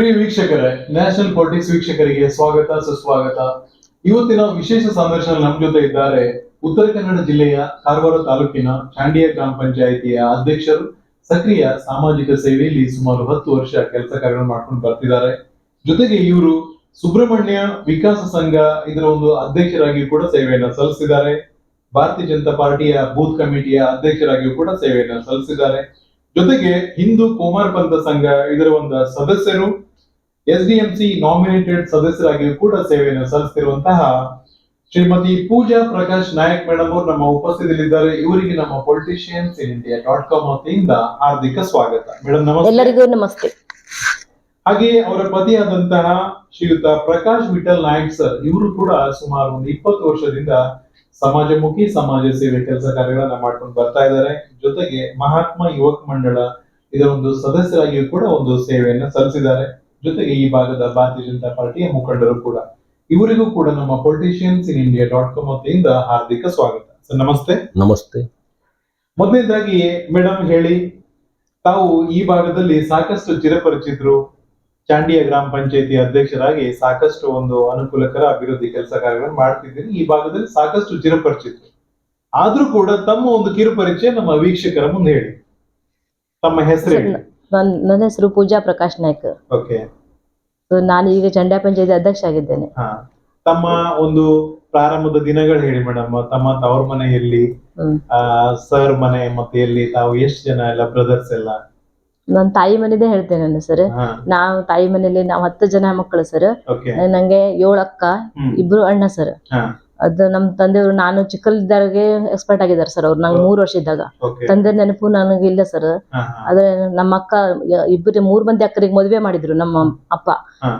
ಪ್ರಿಯ ವೀಕ್ಷಕರೇ national politics ವೀಕ್ಷಕರಿಗೆ ಸ್ವಾಗತ, ಸುಸ್ವಾಗತ. ಇವತ್ತಿನ ವಿಶೇಷ ಸಂದರ್ಶನ ನಮ್ಮ ಜೊತೆ ಇದ್ದಾರೆ ಉತ್ತರ ಕನ್ನಡ ಜಿಲ್ಲೆಯ ಕಾರವಾರ ತಾಲೂಕಿನ ಚಾಂಡಿಯ ಗ್ರಾಮ ಪಂಚಾಯಿತಿಯ ಅಧ್ಯಕ್ಷರು, ಸಕ್ರಿಯ ಸಾಮಾಜಿಕ ಸೇವೆಯಲ್ಲಿ ಸುಮಾರು ಹತ್ತು ವರ್ಷ ಕೆಲಸ ಕಾರ್ಯಗಳನ್ನು ಮಾಡ್ಕೊಂಡು ಬರ್ತಿದ್ದಾರೆ. ಜೊತೆಗೆ ಇವರು ಸುಬ್ರಹ್ಮಣ್ಯ ವಿಕಾಸ ಸಂಘ ಇದರ ಒಂದು ಅಧ್ಯಕ್ಷರಾಗಿ ಕೂಡ ಸೇವೆಯನ್ನು ಸಲ್ಲಿಸಿದ್ದಾರೆ. ಭಾರತೀಯ ಜನತಾ ಪಾರ್ಟಿಯ ಬೂತ್ ಕಮಿಟಿಯ ಅಧ್ಯಕ್ಷರಾಗಿಯೂ ಕೂಡ ಸೇವೆಯನ್ನು ಸಲ್ಲಿಸಿದ್ದಾರೆ. ಜೊತೆಗೆ ಹಿಂದೂ ಕುಮಾರ್ ಪಂಥ ಸಂಘ ಇದರ ಒಂದು ಸದಸ್ಯರು S D M C nominated ಸದಸ್ಯರಾಗಿಯೂ ಕೂಡ ಸೇವೆಯನ್ನು ಸಲ್ಲಿಸುತ್ತಿರುವಂತಹ ಶ್ರೀಮತಿ ಪೂಜಾ ಪ್ರಕಾಶ್ ನಾಯಕ್ ಮೇಡಮ್ ಅವರು ನಮ್ಮ ಉಪಸ್ಥಿತಿಯಲ್ಲಿದ್ದಾರೆ. ಇವರಿಗೆ ನಮ್ಮ politicians in India dot com ವತಿಯಿಂದ ಹಾರ್ದಿಕ ಸ್ವಾಗತ. ಮೇಡಮ್ ನಮಸ್ತೆ. ಎಲ್ಲರಿಗೂ ನಮಸ್ತೆ. ಹಾಗೆ ಅವರ ಪತಿಯಾದಂತಹ ಶ್ರೀಯುತ ಪ್ರಕಾಶ್ ವಿಠಲ್ ನಾಯಕ್ ಸರ್ ಇವರು ಕೂಡ ಸುಮಾರು ಒಂದು ಇಪ್ಪತ್ತು ವರ್ಷದಿಂದ ಸಮಾಜಮುಖಿ ಸಮಾಜ ಸೇವೆ ಕೆಲಸ ಕಾರ್ಯಗಳನ್ನ ಮಾಡ್ಕೊಂಡು ಬರ್ತಾ ಇದ್ದಾರೆ. ಜೊತೆಗೆ ಮಹಾತ್ಮ ಯುವಕ ಮಂಡಳ ಇದರ ಒಂದು ಸದಸ್ಯರಾಗಿಯೂ ಕೂಡ ಒಂದು ಸೇವೆಯನ್ನು ಸಲ್ಲಿಸಿದ್ದಾರೆ. ಜೊತೆಗೆ ಈ ಭಾಗದ ಭಾರತೀಯ ಜನತಾ ಪಾರ್ಟಿಯ ಮುಖಂಡರು ಕೂಡ. ಇವರಿಗೂ ಕೂಡ ನಮ್ಮ politicians in India dot com ವತಿಯಿಂದ ಹಾರ್ದಿಕ ಸ್ವಾಗತ. ಸರ್ ನಮಸ್ತೆ. ನಮಸ್ತೆ. ಮೊದಲನೇದಾಗಿ ಮೇಡಮ್ ಹೇಳಿ ತಾವು ಈ ಭಾಗದಲ್ಲಿ ಸಾಕಷ್ಟು ಚಿರಪರಿಚಿತರು ಚಾಂಡಿಯ ಗ್ರಾಮ ಪಂಚಾಯತಿ ಅಧ್ಯಕ್ಷರಾಗಿ ಸಾಕಷ್ಟು ಒಂದು ಅನುಕೂಲಕರ ಅಭಿವೃದ್ಧಿ ಕೆಲಸ ಕಾರ್ಯಗಳನ್ನು ಮಾಡ್ತಿದ್ದೀರಿ ಈ ಭಾಗದಲ್ಲಿ ಸಾಕಷ್ಟು ಚಿರಪರಿಚಿತರು. ಆದ್ರೂ ಕೂಡ ತಮ್ಮ ಒಂದು ಕಿರುಪರಿಚಯ ನಮ್ಮ ವೀಕ್ಷಕರ ಮುಂದೆ ಹೇಳಿ. ತಮ್ಮ ಹೆಸರು ಹೇಳಿ. ನನ್ ನನ್ನ ಹೆಸರು ಪೂಜಾ ಪ್ರಕಾಶ್ ನಾಯ್ಕ್. ಓಕೆ ನಾನು ಈಗ ಚಂಡ್ಯಾ ಪಂಚಾಯತಿ ಅಧ್ಯಕ್ಷ ಆಗಿದ್ದೇನೆ ಹಾ. ತಮ್ಮ ಒಂದು ಪ್ರಾರಂಭದ ದಿನಗಳು ಹೇಳಿ ಮೇಡಮ್. ತಮ್ಮ ತವ್ರ ಮನೆ ಎಲ್ಲಿ ಹ್ಮ್. ಸರ್ ಮನೆ ಮತ್ತೆ ಎಲ್ಲಿ ತಾವು ಎಷ್ಟು ಜನ ಎಲ್ಲ ಬ್ರದರ್ಸ್ ಎಲ್ಲ? ನನ್ನ ತಾಯಿ ಮನೆದೇ ಹೇಳ್ತೇನೆ ನಾನು ಸರ್. ಹಾ. ನಾವು ತಾಯಿ ಮನೆಯಲ್ಲಿ ನಾವು ಹತ್ತು ಜನ ಮಕ್ಕಳು ಸರ್. ಓಕೆ ನಂಗೆ ಏಳು ಅಕ್ಕ ಹ್ಮ್. ಇಬ್ರು ಅಣ್ಣ ಸರ್. ಹಾ. ಅದು ನಮ್ಮ ತಂದೆಯವರು ನಾನು ಚಿಕ್ಕಲ್ಲಿದ್ದಾಗೆ ಎಕ್ಸ್ಪರ್ಟ್ ಆಗಿದ್ದಾರೆ ಸರ್ ಅವ್ರು ನಂಗೆ ಮೂರು ವರ್ಷ ಇದ್ದಾಗ ತಂದೆ ನೆನಪು ನನಗೆ ಇಲ್ಲ ಸರ್ ಆದ್ರೆ ನಮ್ಮ ಅಕ್ಕ ಇಬ್ಬರು ಮೂರ್ ಮಂದಿ ಅಕ್ಕರಿಗೆ ಮದುವೆ ಮಾಡಿದ್ರು ನಮ್ಮ ಅಪ್ಪ.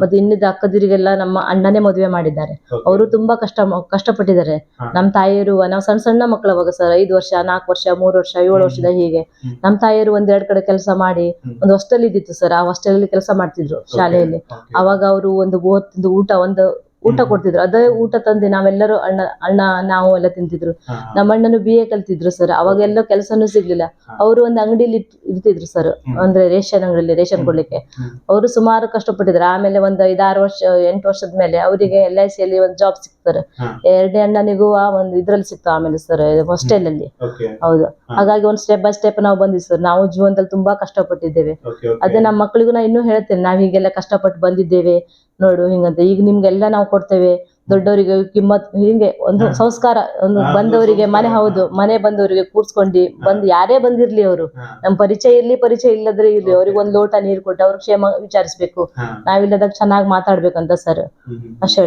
ಮತ್ತೆ ಇನ್ನಿದ್ದ ಅಕ್ಕದಿರಿಗೆಲ್ಲ ನಮ್ಮ ಅಣ್ಣನೇ ಮದುವೆ ಮಾಡಿದ್ದಾರೆ. ಅವರು ತುಂಬಾ ಕಷ್ಟ ಕಷ್ಟಪಟ್ಟಿದ್ದಾರೆ. ನಮ್ಮ ತಾಯಿಯರು ನಾವು ಸಣ್ಣ ಸಣ್ಣ ಮಕ್ಕಳವಾಗ ಸರ್ ಐದು ವರ್ಷ ನಾಲ್ಕು ವರ್ಷ ಮೂರು ವರ್ಷ ಏಳು ವರ್ಷದ ಹೀಗೆ. ನಮ್ಮ ತಾಯಿಯರು ಒಂದೆರಡು ಕಡೆ ಕೆಲಸ ಮಾಡಿ. ಒಂದು ಹಾಸ್ಟೆಲ್ ಇದ್ದಿತ್ತು ಸರ್ ಆ ಹಾಸ್ಟೆಲ್ ಅಲ್ಲಿ ಕೆಲಸ ಮಾಡ್ತಿದ್ರು ಶಾಲೆಯಲ್ಲಿ. ಅವಾಗ ಅವರು ಒಂದು ಓದ್ತಿದ್ದು ಊಟ ಒಂದು ಊಟ. ಕೊಡ್ತಿದ್ರು. ಅದೇ ಊಟ ತಂದೆ ನಾವೆಲ್ಲರೂ ಅಣ್ಣ ಅಣ್ಣ ನಾವು ಎಲ್ಲ ತಿಂತಿದ್ರು. ಹಾ, ನಮ್ಮ ಅಣ್ಣನು ಬಿ ಎ ಕಲ್ತಿದ್ರು ಸರ್ ಅವಾಗೆಲ್ಲ ಕೆಲಸನೂ ಸಿಗ್ಲಿಲ್ಲ. ಅವರು ಒಂದು ಅಂಗಡಿಲಿ ಇರ್ತಿದ್ರು ಸರ್ ಅಂದ್ರೆ ರೇಷನ್ ಅಂಗಡಿಲಿ ರೇಷನ್. ಕೊಡ್ಲಿಕ್ಕೆ. ಅವರು ಸುಮಾರು ಕಷ್ಟಪಟ್ಟಿದ್ರು. ಆಮೇಲೆ ಒಂದು ಐದಾರು ವರ್ಷ ಎಂಟು ವರ್ಷದ ಮೇಲೆ ಅವರಿಗೆ ಎಲ್ ಐ ಸಿ ಅಲ್ಲಿ ಒಂದು ಜಾಬ್ ಸಿಗ್ತಾರೆ ಹಾ. ಎರಡನೇ ಅಣ್ಣನಿಗೂ ಆ ಒಂದು ಇದ್ರಲ್ಲಿ ಸಿಕ್ತು ಆಮೇಲೆ ಸರ್ ಹಾಸ್ಟೆಲ್ ಅಲ್ಲಿ ಹೌದು. ಹಾಗಾಗಿ ಒಂದು ಸ್ಟೆಪ್ ಬೈ ಸ್ಟೆಪ್ ನಾವು ಬಂದಿವಿ ಸರ್ ನಾವು ಜೀವನದಲ್ಲಿ ತುಂಬಾ ಕಷ್ಟಪಟ್ಟಿದ್ದೇವೆ. ಅದೇ ನಮ್ಮ ಮಕ್ಕಳಿಗೂ ನಾ ಇನ್ನೂ ಹೇಳ್ತೇನೆ ನಾವ್ ಹೀಗೆಲ್ಲ ಕಷ್ಟಪಟ್ಟು ಬಂದಿದ್ದೇವೆ. ನೋಡು ಹಿಂಗಂತ. ಈಗ ನಿಮ್ಗೆಲ್ಲ ನಾವು ಕೊಡ್ತೇವೆ. ದೊಡ್ಡವರಿಗೆ ಕಿಮ್ಮತ್ ಹಿಂಗೆ ಒಂದು ಸಂಸ್ಕಾರ ಒಂದು ಬಂದವರಿಗೆ ಮನೆ ಹೌದು ಮನೆ ಬಂದವರಿಗೆ ಕೂರ್ಸ್ಕೊಂಡು ಬಂದು ಯಾರೇ ಬಂದಿರ್ಲಿ ಅವರು. ನಮ್ ಪರಿಚಯ ಇರ್ಲಿ ಪರಿಚಯ ಇಲ್ಲದ್ರೆ ಇರ್ಲಿ ಅವ್ರಿಗೆ ಒಂದ್ ಲೋಟ ನೀರು ಕೊಟ್ಟು ಅವ್ರ ಕ್ಷೇಮ ವಿಚಾರಿಸ್ಬೇಕು. ನಾವಿಲ್ಲದಾಗ ಚೆನ್ನಾಗಿ ಮಾತಾಡ್ಬೇಕಂತ ಸರ್. ಅಷ್ಟೇ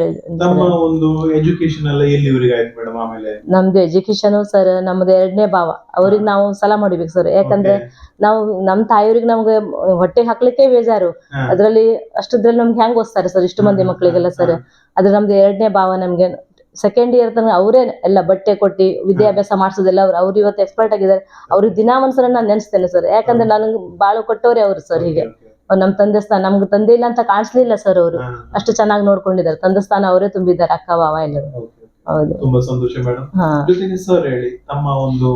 ನಮ್ದು ಎಜುಕೇಶನ್ ಸರ್ ನಮ್ದು ಎರಡನೇ ಭಾವ. ಅವ್ರಿಗೆ ನಾವು ಸಲ ಮಾಡಿಬೇಕು ಸರ್. ಯಾಕಂದ್ರೆ. ನಾವು ನಮ್ ತಾಯಿಯವ್ರಿಗೆ ನಮ್ಗೆ ಹೊಟ್ಟೆ ಹಾಕ್ಲಿಕ್ಕೆ ಬೇಜಾರು. ಅದ್ರಲ್ಲಿ ಅಷ್ಟದ್ರಲ್ಲಿ ನಮ್ಗೆ ಹೆಂಗ್ ಓದ್ತಾರೆ ಸರ್? ಇಷ್ಟು ಮಂದಿ ಮಕ್ಳಿಗೆಲ್ಲ ಮಕ್ಕಳಿಗೆಲ್ಲ ಸರ್. ಹಾ. ಅದ್ರ ನಮ್ದು ಎರಡನೇ ಭಾವ ನಮ್ಗೆ. ಸೆಕೆಂಡ್ ಇಯರ್ ತನಕ ಅವರೇ ಎಲ್ಲ ಬಟ್ಟೆ ಕೊಟ್ಟು ವಿದ್ಯಾಭ್ಯಾಸ ಮಾಡಿಸೋದೆಲ್ಲ ಅವ್ರು. ಅವ್ರು ಇವತ್ತು ಎಕ್ಸ್ಪರ್ಟ್ ಆಗಿದ್ದಾರೆ. ಅವ್ರಿಗೆ ದಿನ ಒಂದ್ಸಲ ನಾನು ನೆನೆಸ್ತೇನೆ ಸರ್. ಯಾಕಂದ್ರೆ ನನಗೆ ಬಾಳು ಕೊಟ್ಟವ್ರೆ ಅವರು ಸರ್ ಹೀಗೆ. ಅವ್ರು ನಮ್ ತಂದೆ ಸ್ಥಾನ ನಮ್ಗೆ ತಂದೆ ಇಲ್ಲ ಅಂತ ಕಾಣಿಸ್ಲಿಲ್ಲ ಸರ್ ಅವರು. ಅಷ್ಟು ಚೆನ್ನಾಗಿ ನೋಡ್ಕೊಂಡಿದ್ದಾರೆ. ತಂದೆ ಸ್ಥಾನ ಅವರೇ ತುಂಬಿದ್ದಾರೆ ಅಕ್ಕ ಬಾವ ಎಲ್ಲರೂ. ಹೌದು. ತುಂಬಾ ಸಂತೋಷ ಮೇಡಮ್ ಜೊತೆಗೆ ಸರ್ ಹೇಳಿ ತಮ್ಮ ಒಂದು